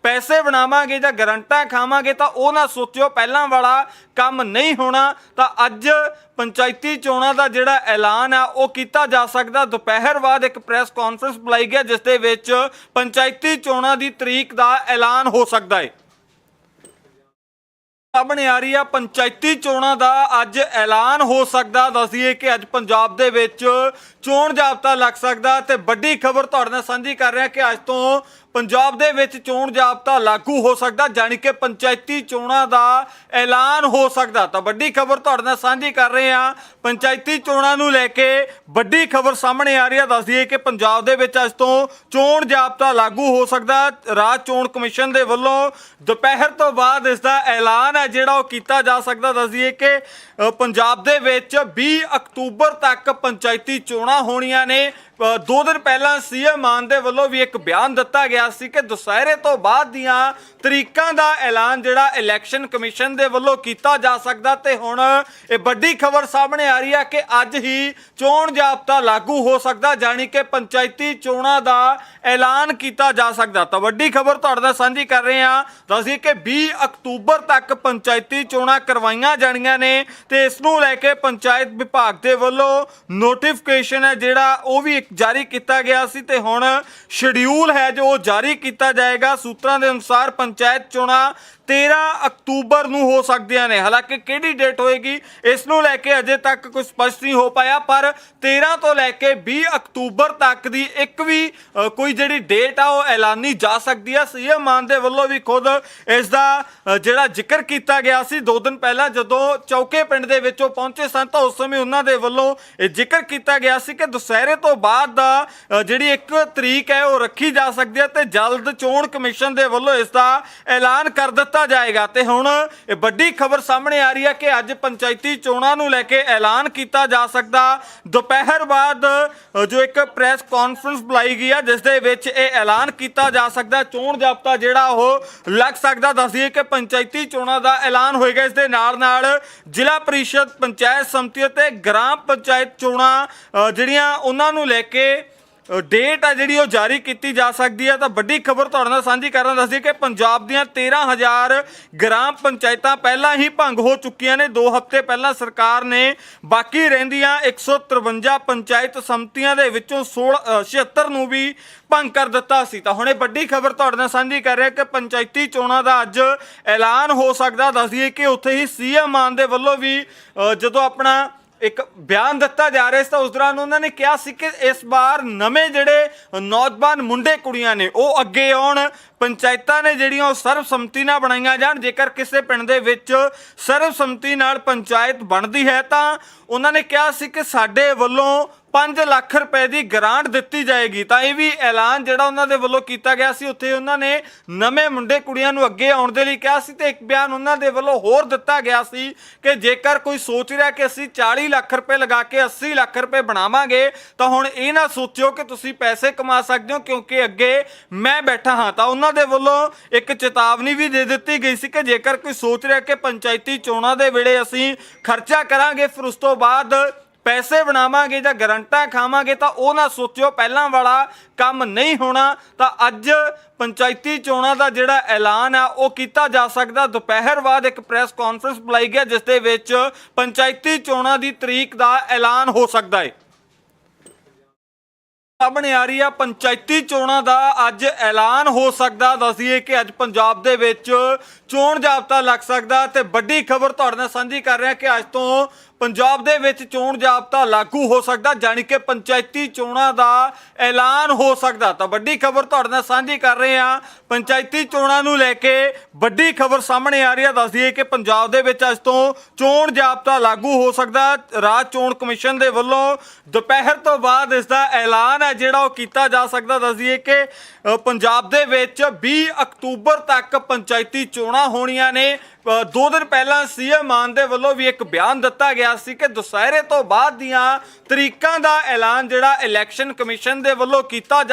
ਪੈਸੇ ਬਣਾਵਾਂਗੇ ਜਾਂ ਗਰੰਟਾਂ ਖਾਵਾਂਗੇ ਤਾਂ ਉਹ ਨਾ ਸੋਚਿਓ ਪਹਿਲਾਂ ਵਾਲਾ ਕੰਮ ਨਹੀਂ ਹੋਣਾ, ਤਾਂ ਅੱਜ ਪੰਚਾਇਤੀ ਚੋਣਾਂ ਦਾ ਜਿਹੜਾ ਐਲਾਨ ਆ, ਉਹ ਕੀਤਾ ਜਾ ਸਕਦਾ। ਦੁਪਹਿਰ ਬਾਅਦ ਇੱਕ ਪ੍ਰੈਸ ਕਾਨਫਰੰਸ ਬੁਲਾਈ ਗਿਆ ਜਿਸ ਦੇ ਵਿੱਚ ਪੰਚਾਇਤੀ ਚੋਣਾਂ ਦੀ ਤਰੀਕ ਦਾ ਐਲਾਨ ਹੋ ਸਕਦਾ ਹੈ। ਸਾਹਮਣੇ ਆ ਰਹੀ ਆ, ਪੰਚਾਇਤੀ ਚੋਣਾਂ ਦਾ ਅੱਜ ਐਲਾਨ ਹੋ ਸਕਦਾ। ਦੱਸੀਏ ਕਿ ਅੱਜ ਪੰਜਾਬ ਦੇ ਵਿੱਚ ਚੋਣ ਜਾਬਤਾ ਲੱਗ ਸਕਦਾ ਤੇ ਵੱਡੀ ਖਬਰ ਤੁਹਾਡੇ ਨਾਲ ਸਾਂਝੀ ਕਰ ਰਿਹਾ ਕਿ ਅੱਜ ਤੋਂ ਪੰਜਾਬ ਦੇ ਵਿੱਚ ਚੋਣ ਜਾਬਤਾ ਲਾਗੂ ਹੋ ਸਕਦਾ, ਜਾਣੀ ਕਿ ਪੰਚਾਇਤੀ ਚੋਣਾਂ ਦਾ ਐਲਾਨ ਹੋ ਸਕਦਾ। ਤਾਂ ਵੱਡੀ ਖਬਰ ਤੁਹਾਡੇ ਨਾਲ ਸਾਂਝੀ ਕਰ ਰਹੇ ਹਾਂ। ਪੰਚਾਇਤੀ ਚੋਣਾਂ ਨੂੰ ਲੈ ਕੇ ਵੱਡੀ ਖਬਰ ਸਾਹਮਣੇ ਆ ਰਹੀ ਆ ਦੱਸਦੀਏ ਕਿ ਪੰਜਾਬ ਦੇ ਵਿੱਚ ਅੱਜ ਤੋਂ ਚੋਣ ਜਾਬਤਾ ਲਾਗੂ ਹੋ ਸਕਦਾ। ਰਾਜ ਚੋਣ ਕਮਿਸ਼ਨ ਦੇ ਵੱਲੋਂ ਦੁਪਹਿਰ ਤੋਂ ਬਾਅਦ ਇਸ ਦਾ ਐਲਾਨ ਹੈ, ਜਿਹੜਾ ਉਹ ਕੀਤਾ ਜਾ ਸਕਦਾ। ਦੱਸਦੀਏ ਕਿ ਪੰਜਾਬ ਦੇ ਵਿੱਚ 20 ਅਕਤੂਬਰ ਤੱਕ ਪੰਚਾਇਤੀ ਚੋਣਾਂ ਹੋਣੀਆਂ ਨੇ। ਦੋ ਦਿਨ ਪਹਿਲਾਂ ਸੀਐਮ ਮਾਨ ਦੇ ਵੱਲੋਂ ਵੀ ਇੱਕ ਬਿਆਨ ਦਿੱਤਾ ਗਿਆ ਸੀ ਕਿ ਦੁਸਹਿਰੇ ਤੋਂ ਬਾਅਦ ਦੀਆਂ ਤਰੀਕਾਂ ਦਾ ਐਲਾਨ ਜਿਹੜਾ ਇਲੈਕਸ਼ਨ ਕਮਿਸ਼ਨ ਦੇ ਵੱਲੋਂ ਕੀਤਾ ਜਾ ਸਕਦਾ ਤੇ ਹੁਣ ਇਹ ਵੱਡੀ ਖਬਰ ਸਾਹਮਣੇ ਆ ਰਹੀ ਹੈ ਕਿ ਅੱਜ ਹੀ ਚੋਣ ਜਾਬਤਾ ਲਾਗੂ ਹੋ ਸਕਦਾ, ਜਾਣੀ ਕਿ ਪੰਚਾਇਤੀ ਚੋਣਾਂ ਦਾ ਐਲਾਨ ਕੀਤਾ ਜਾ ਸਕਦਾ। ਤਾਂ ਵੱਡੀ ਖਬਰ ਤੁਹਾਡੇ ਨਾਲ ਸਾਂਝੀ ਕਰ ਰਹੇ ਹਾਂ। ਦੱਸੀ ਕਿ 20 ਅਕਤੂਬਰ ਤੱਕ ਪੰਚਾਇਤੀ ਚੋਣਾਂ ਕਰਵਾਈਆਂ ਜਾਣੀਆਂ ਨੇ ਤੇ ਇਸ ਨੂੰ ਲੈ ਕੇ ਪੰਚਾਇਤ ਵਿਭਾਗ ਦੇ ਵੱਲੋਂ ਨੋਟੀਫਿਕੇਸ਼ਨ ਹੈ ਜਿਹੜਾ ਉਹ ਵੀ ਇੱਕ ਜਾਰੀ ਕੀਤਾ ਗਿਆ ਸੀ ਤੇ ਹੁਣ ਸ਼ਡਿਊਲ ਹੈ ਜੋ ਉਹ ਜਾਰੀ ਕੀਤਾ ਜਾਏਗਾ। ਸੂਤਰਾਂ ਦੇ ਅਨੁਸਾਰ ਪੰਚਾਇਤ ਚੋਣਾਂ 13 ਅਕਤੂਬਰ ਨੂੰ ਹੋ ਸਕਦੀਆਂ ਨੇ। ਹਾਲਾਂਕਿ ਕਿਹੜੀ ਡੇਟ ਹੋਏਗੀ, ਇਸ ਨੂੰ ਲੈ ਕੇ ਅਜੇ ਤੱਕ ਕੁਝ ਸਪਸ਼ਟ ਨਹੀਂ ਹੋ ਪਾਇਆ, ਪਰ 13 ਤੋਂ ਲੈ ਕੇ 20 ਅਕਤੂਬਰ ਤੱਕ ਦੀ ਇੱਕ ਵੀ ਕੋਈ ਜਿਹੜੀ ਡੇਟ ਆ, ਉਹ ਐਲਾਨੀ ਜਾ ਸਕਦੀ ਆ। ਸੀਐਮ ਮਾਨ ਦੇ ਵੱਲੋਂ ਵੀ ਖੁਦ ਇਸ ਦਾ ਜਿਹੜਾ ਜ਼ਿਕਰ ਕੀਤਾ ਗਿਆ ਸੀ ਦੋ ਦਿਨ ਪਹਿਲਾਂ, ਜਦੋਂ ਚੌਕੇ ਪਿੰਡ ਦੇ ਵਿੱਚ ਉਹ ਪਹੁੰਚੇ ਸਨ, ਤਾਂ ਉਸ ਸਮੇਂ ਉਹਨਾਂ ਦੇ ਵੱਲੋਂ ਇਹ ਜ਼ਿਕਰ ਕੀਤਾ ਗਿਆ ਸੀ ਕਿ ਦੁਸਹਿਰੇ ਤੋਂ ਬਾਅਦ ਦਾ ਜਿਹੜੀ ਇੱਕ ਤਰੀਕ ਹੈ, ਉਹ ਰੱਖੀ ਜਾ ਸਕਦੀ ਹੈ ਤੇ ਜਲਦ ਚੋਣ ਕਮਿਸ਼ਨ ਦੇ ਵੱਲੋਂ ਇਸ ਦਾ ਐਲਾਨ ਕਰ ਦਿੱਤਾ ਜਾਏਗਾ ਤੇ ਹੁਣ ਵੱਡੀ ਖਬਰ ਸਾਹਮਣੇ ਆ ਰਹੀ ਹੈ ਕਿ ਅੱਜ ਪੰਚਾਇਤੀ ਚੋਣਾਂ ਨੂੰ ਲੈ ਕੇ ਐਲਾਨ ਕੀਤਾ ਜਾ ਸਕਦਾ। ਦੁਪਹਿਰ ਬਾਅਦ ਜੋ ਇੱਕ ਪ੍ਰੈਸ ਕਾਨਫਰੰਸ ਬੁਲਾਈ ਗਈ ਹੈ, ਜਿਸ ਦੇ ਵਿੱਚ ਇਹ ਐਲਾਨ ਕੀਤਾ ਜਾ ਸਕਦਾ ਚੋਣ ਜਾਬਤਾ ਜਿਹੜਾ ਉਹ ਲੱਗ ਸਕਦਾ ਦੱਸਦੀਏ ਕਿ ਪੰਚਾਇਤੀ ਚੋਣਾਂ ਦਾ ਐਲਾਨ ਹੋਏਗਾ। ਇਸ ਦੇ ਨਾਲ ਨਾਲ ਜ਼ਿਲ੍ਹਾ ਪ੍ਰੀਸ਼ਦ, ਪੰਚਾਇਤ ਸਮਿਤੀ ਅਤੇ ਗ੍ਰਾਮ ਪੰਚਾਇਤ ਚੋਣਾਂ ਜਿਹੜੀਆਂ ਉਹਨਾਂ ਨੂੰ ਲੈ ਕੇ ਡੇਟ ਆ ਜਿਹੜੀ ਉਹ ਜਾਰੀ ਕੀਤੀ ਜਾ ਸਕਦੀ ਹੈ ਤਾਂ ਵੱਡੀ ਖਬਰ ਤੁਹਾਡੇ ਨਾਲ ਸਾਂਝੀ ਕਰਨ ਦੱਸਦੀ ਕਿ ਪੰਜਾਬ ਦੀਆਂ 13000 ਗ੍ਰਾਮ ਪੰਚਾਇਤਾਂ ਪਹਿਲਾਂ ਹੀ ਭੰਗ ਹੋ ਚੁੱਕੀਆਂ ਨੇ। 2 ਹਫ਼ਤੇ ਪਹਿਲਾਂ ਸਰਕਾਰ ਨੇ ਬਾਕੀ ਰਹਿੰਦੀਆਂ 153 ਪੰਚਾਇਤ ਸਮਤੀਆਂ ਦੇ ਵਿੱਚੋਂ 16 ਅ, 76 ਨੂੰ ਵੀ ਭੰਗ ਕਰ ਦਿੱਤਾ ਸੀ। ਤਾਂ ਹੁਣ ਇਹ ਵੱਡੀ ਖਬਰ ਤੁਹਾਡੇ ਨਾਲ ਸਾਂਝੀ ਕਰ ਰਿਹਾ ਕਿ ਪੰਚਾਇਤੀ ਚੋਣਾਂ ਦਾ ਅੱਜ ਐਲਾਨ ਹੋ ਸਕਦਾ। ਦੱਸਦੀਏ ਕਿ ਉੱਥੇ ਹੀ ਸੀਐਮ ਮਾਨ ਦੇ ਵੱਲੋਂ ਵੀ ਜਦੋਂ ਆਪਣਾ ਇੱਕ ਬਿਆਨ ਦਿੱਤਾ ਜਾ ਰਿਹਾ ਸੀ ਤਾਂ ਉਸ ਦੌਰਾਨ ਉਹਨਾਂ ਨੇ ਕਿਹਾ ਸੀ ਕਿ ਇਸ ਵਾਰ ਨਵੇਂ ਜਿਹੜੇ ਨੌਜਵਾਨ ਮੁੰਡੇ ਕੁੜੀਆਂ ਨੇ, ਉਹ ਅੱਗੇ ਆਉਣ, ਪੰਚਾਇਤਾਂ ਨੇ ਜਿਹੜੀਆਂ ਉਹ ਸਰਬਸੰਮਤੀ ਨਾਲ ਬਣਾਈਆਂ ਜਾਣ। ਜੇਕਰ ਕਿਸੇ ਪਿੰਡ ਦੇ ਵਿੱਚ ਸਰਬਸੰਮਤੀ ਨਾਲ ਪੰਚਾਇਤ ਬਣਦੀ ਹੈ ਤਾਂ ਉਹਨਾਂ ਨੇ ਕਿਹਾ ਸੀ ਕਿ ਸਾਡੇ ਵੱਲੋਂ 5 ਲੱਖ ਰੁਪਏ ਦੀ ਗ੍ਰਾਂਟ ਦਿੱਤੀ ਜਾਏਗੀ। ਤਾਂ ਇਹ ਵੀ ਐਲਾਨ ਜਿਹੜਾ ਉਹਨਾਂ ਦੇ ਵੱਲੋਂ ਕੀਤਾ ਗਿਆ ਸੀ, ਉੱਥੇ ਉਹਨਾਂ ਨੇ ਨਵੇਂ ਮੁੰਡੇ ਕੁੜੀਆਂ ਨੂੰ ਅੱਗੇ ਆਉਣ ਦੇ ਲਈ ਕਿਹਾ ਸੀ ਤੇ ਇੱਕ ਬਿਆਨ ਉਹਨਾਂ ਦੇ ਵੱਲੋਂ ਹੋਰ ਦਿੱਤਾ ਗਿਆ ਸੀ ਕਿ ਜੇਕਰ ਕੋਈ ਸੋਚ ਰਿਹਾ ਕਿ ਅਸੀਂ 40 ਲੱਖ ਰੁਪਏ ਲਗਾ ਕੇ 80 ਲੱਖ ਰੁਪਏ ਬਣਾਵਾਂਗੇ, ਤਾਂ ਹੁਣ ਇਹ ਨਾ ਸੋਚਿਓ ਕਿ ਤੁਸੀਂ ਪੈਸੇ ਕਮਾ ਸਕਦੇ ਹੋ ਕਿਉਂਕਿ ਅੱਗੇ ਮੈਂ ਬੈਠਾ ਹਾਂ। ਤਾਂ ਉਹਨਾਂ ਦੇ ਵੱਲੋਂ ਇੱਕ ਚੇਤਾਵਨੀ ਵੀ ਦੇ ਦਿੱਤੀ ਗਈ ਸੀ ਕਿ ਜੇਕਰ ਕੋਈ ਸੋਚ ਰਿਹਾ ਕਿ ਪੰਚਾਇਤੀ ਚੋਣਾਂ ਦੇ ਵੇਲੇ ਅਸੀਂ ਖਰਚਾ ਕਰਾਂਗੇ, ਫਿਰ ਉਸ ਤੋਂ ਬਾਅਦ ਪੈਸੇ ਬਣਾਵਾਂਗੇ ਜਾਂ ਗਰੰਟਾਂ ਖਾਵਾਂਗੇ ਤਾਂ ਉਹ ਨਾ ਸੋਚਿਓ, ਪਹਿਲਾਂ ਵਾਲਾ ਕੰਮ ਨਹੀਂ ਹੋਣਾ, ਤਾਂ ਅੱਜ ਪੰਚਾਇਤੀ ਚੋਣਾਂ ਦਾ ਜਿਹੜਾ ਐਲਾਨ ਆ, ਉਹ ਕੀਤਾ ਜਾ ਸਕਦਾ। ਦੁਪਹਿਰ ਬਾਅਦ ਇੱਕ ਪ੍ਰੈਸ ਕਾਨਫਰੰਸ ਬੁਲਾਈ ਗਿਆ ਜਿਸ ਦੇ ਵਿੱਚ ਪੰਚਾਇਤੀ ਚੋਣਾਂ ਦੀ ਤਰੀਕ ਦਾ ਐਲਾਨ ਹੋ ਸਕਦਾ ਹੈ। ਸਾਹਮਣੇ ਆ ਰਹੀ ਆ, ਪੰਚਾਇਤੀ ਚੋਣਾਂ ਦਾ ਅੱਜ ਐਲਾਨ ਹੋ ਸਕਦਾ। ਦੱਸੀਏ ਕਿ ਅੱਜ ਪੰਜਾਬ ਦੇ ਵਿੱਚ ਚੋਣ ਜਾਬਤਾ ਲੱਗ ਸਕਦਾ ਤੇ ਵੱਡੀ ਖਬਰ ਤੁਹਾਡੇ ਨਾਲ ਸਾਂਝੀ ਕਰ ਰਿਹਾ ਕਿ ਅੱਜ ਤੋਂ ਪੰਜਾਬ ਦੇ ਵਿੱਚ ਚੋਣ ਜਾਬਤਾ ਲਾਗੂ ਹੋ ਸਕਦਾ, ਜਾਣੀ ਕਿ ਪੰਚਾਇਤੀ ਚੋਣਾਂ ਦਾ ਐਲਾਨ ਹੋ ਸਕਦਾ। ਤਾਂ ਵੱਡੀ ਖਬਰ ਤੁਹਾਡੇ ਨਾਲ ਸਾਂਝੀ ਕਰ ਰਹੇ ਹਾਂ। ਪੰਚਾਇਤੀ ਚੋਣਾਂ ਨੂੰ ਲੈ ਕੇ ਵੱਡੀ ਖਬਰ ਸਾਹਮਣੇ ਆ ਰਹੀ ਆ ਦੱਸਦੀਏ ਕਿ ਪੰਜਾਬ ਦੇ ਵਿੱਚ ਅੱਜ ਤੋਂ ਚੋਣ ਜਾਬਤਾ ਲਾਗੂ ਹੋ ਸਕਦਾ। ਰਾਜ ਚੋਣ ਕਮਿਸ਼ਨ ਦੇ ਵੱਲੋਂ ਦੁਪਹਿਰ ਤੋਂ ਬਾਅਦ ਇਸ ਦਾ ਐਲਾਨ ਹੈ, ਜਿਹੜਾ ਉਹ ਕੀਤਾ ਜਾ ਸਕਦਾ। ਦੱਸਦੀਏ ਕਿ ਪੰਜਾਬ ਦੇ ਵਿੱਚ 20 ਅਕਤੂਬਰ ਤੱਕ ਪੰਚਾਇਤੀ ਚੋਣਾਂ ਹੋਣੀਆਂ ਨੇ। ਦੋ ਦਿਨ ਪਹਿਲਾਂ ਸੀਐਮ ਮਾਨ ਦੇ ਵੱਲੋਂ ਵੀ ਇੱਕ ਬਿਆਨ ਦਿੱਤਾ ਗਿਆ ਸੀ ਕਿ ਦੁਸਹਿਰੇ ਤੋਂ ਬਾਅਦ ਦੀਆਂ ਤਰੀਕਾਂ ਦਾ ਐਲਾਨ ਜਿਹੜਾ ਇਲੈਕਸ਼ਨ ਕਮਿਸ਼ਨ ਦੇ ਵੱਲੋਂ ਕੀਤਾ ਜਾ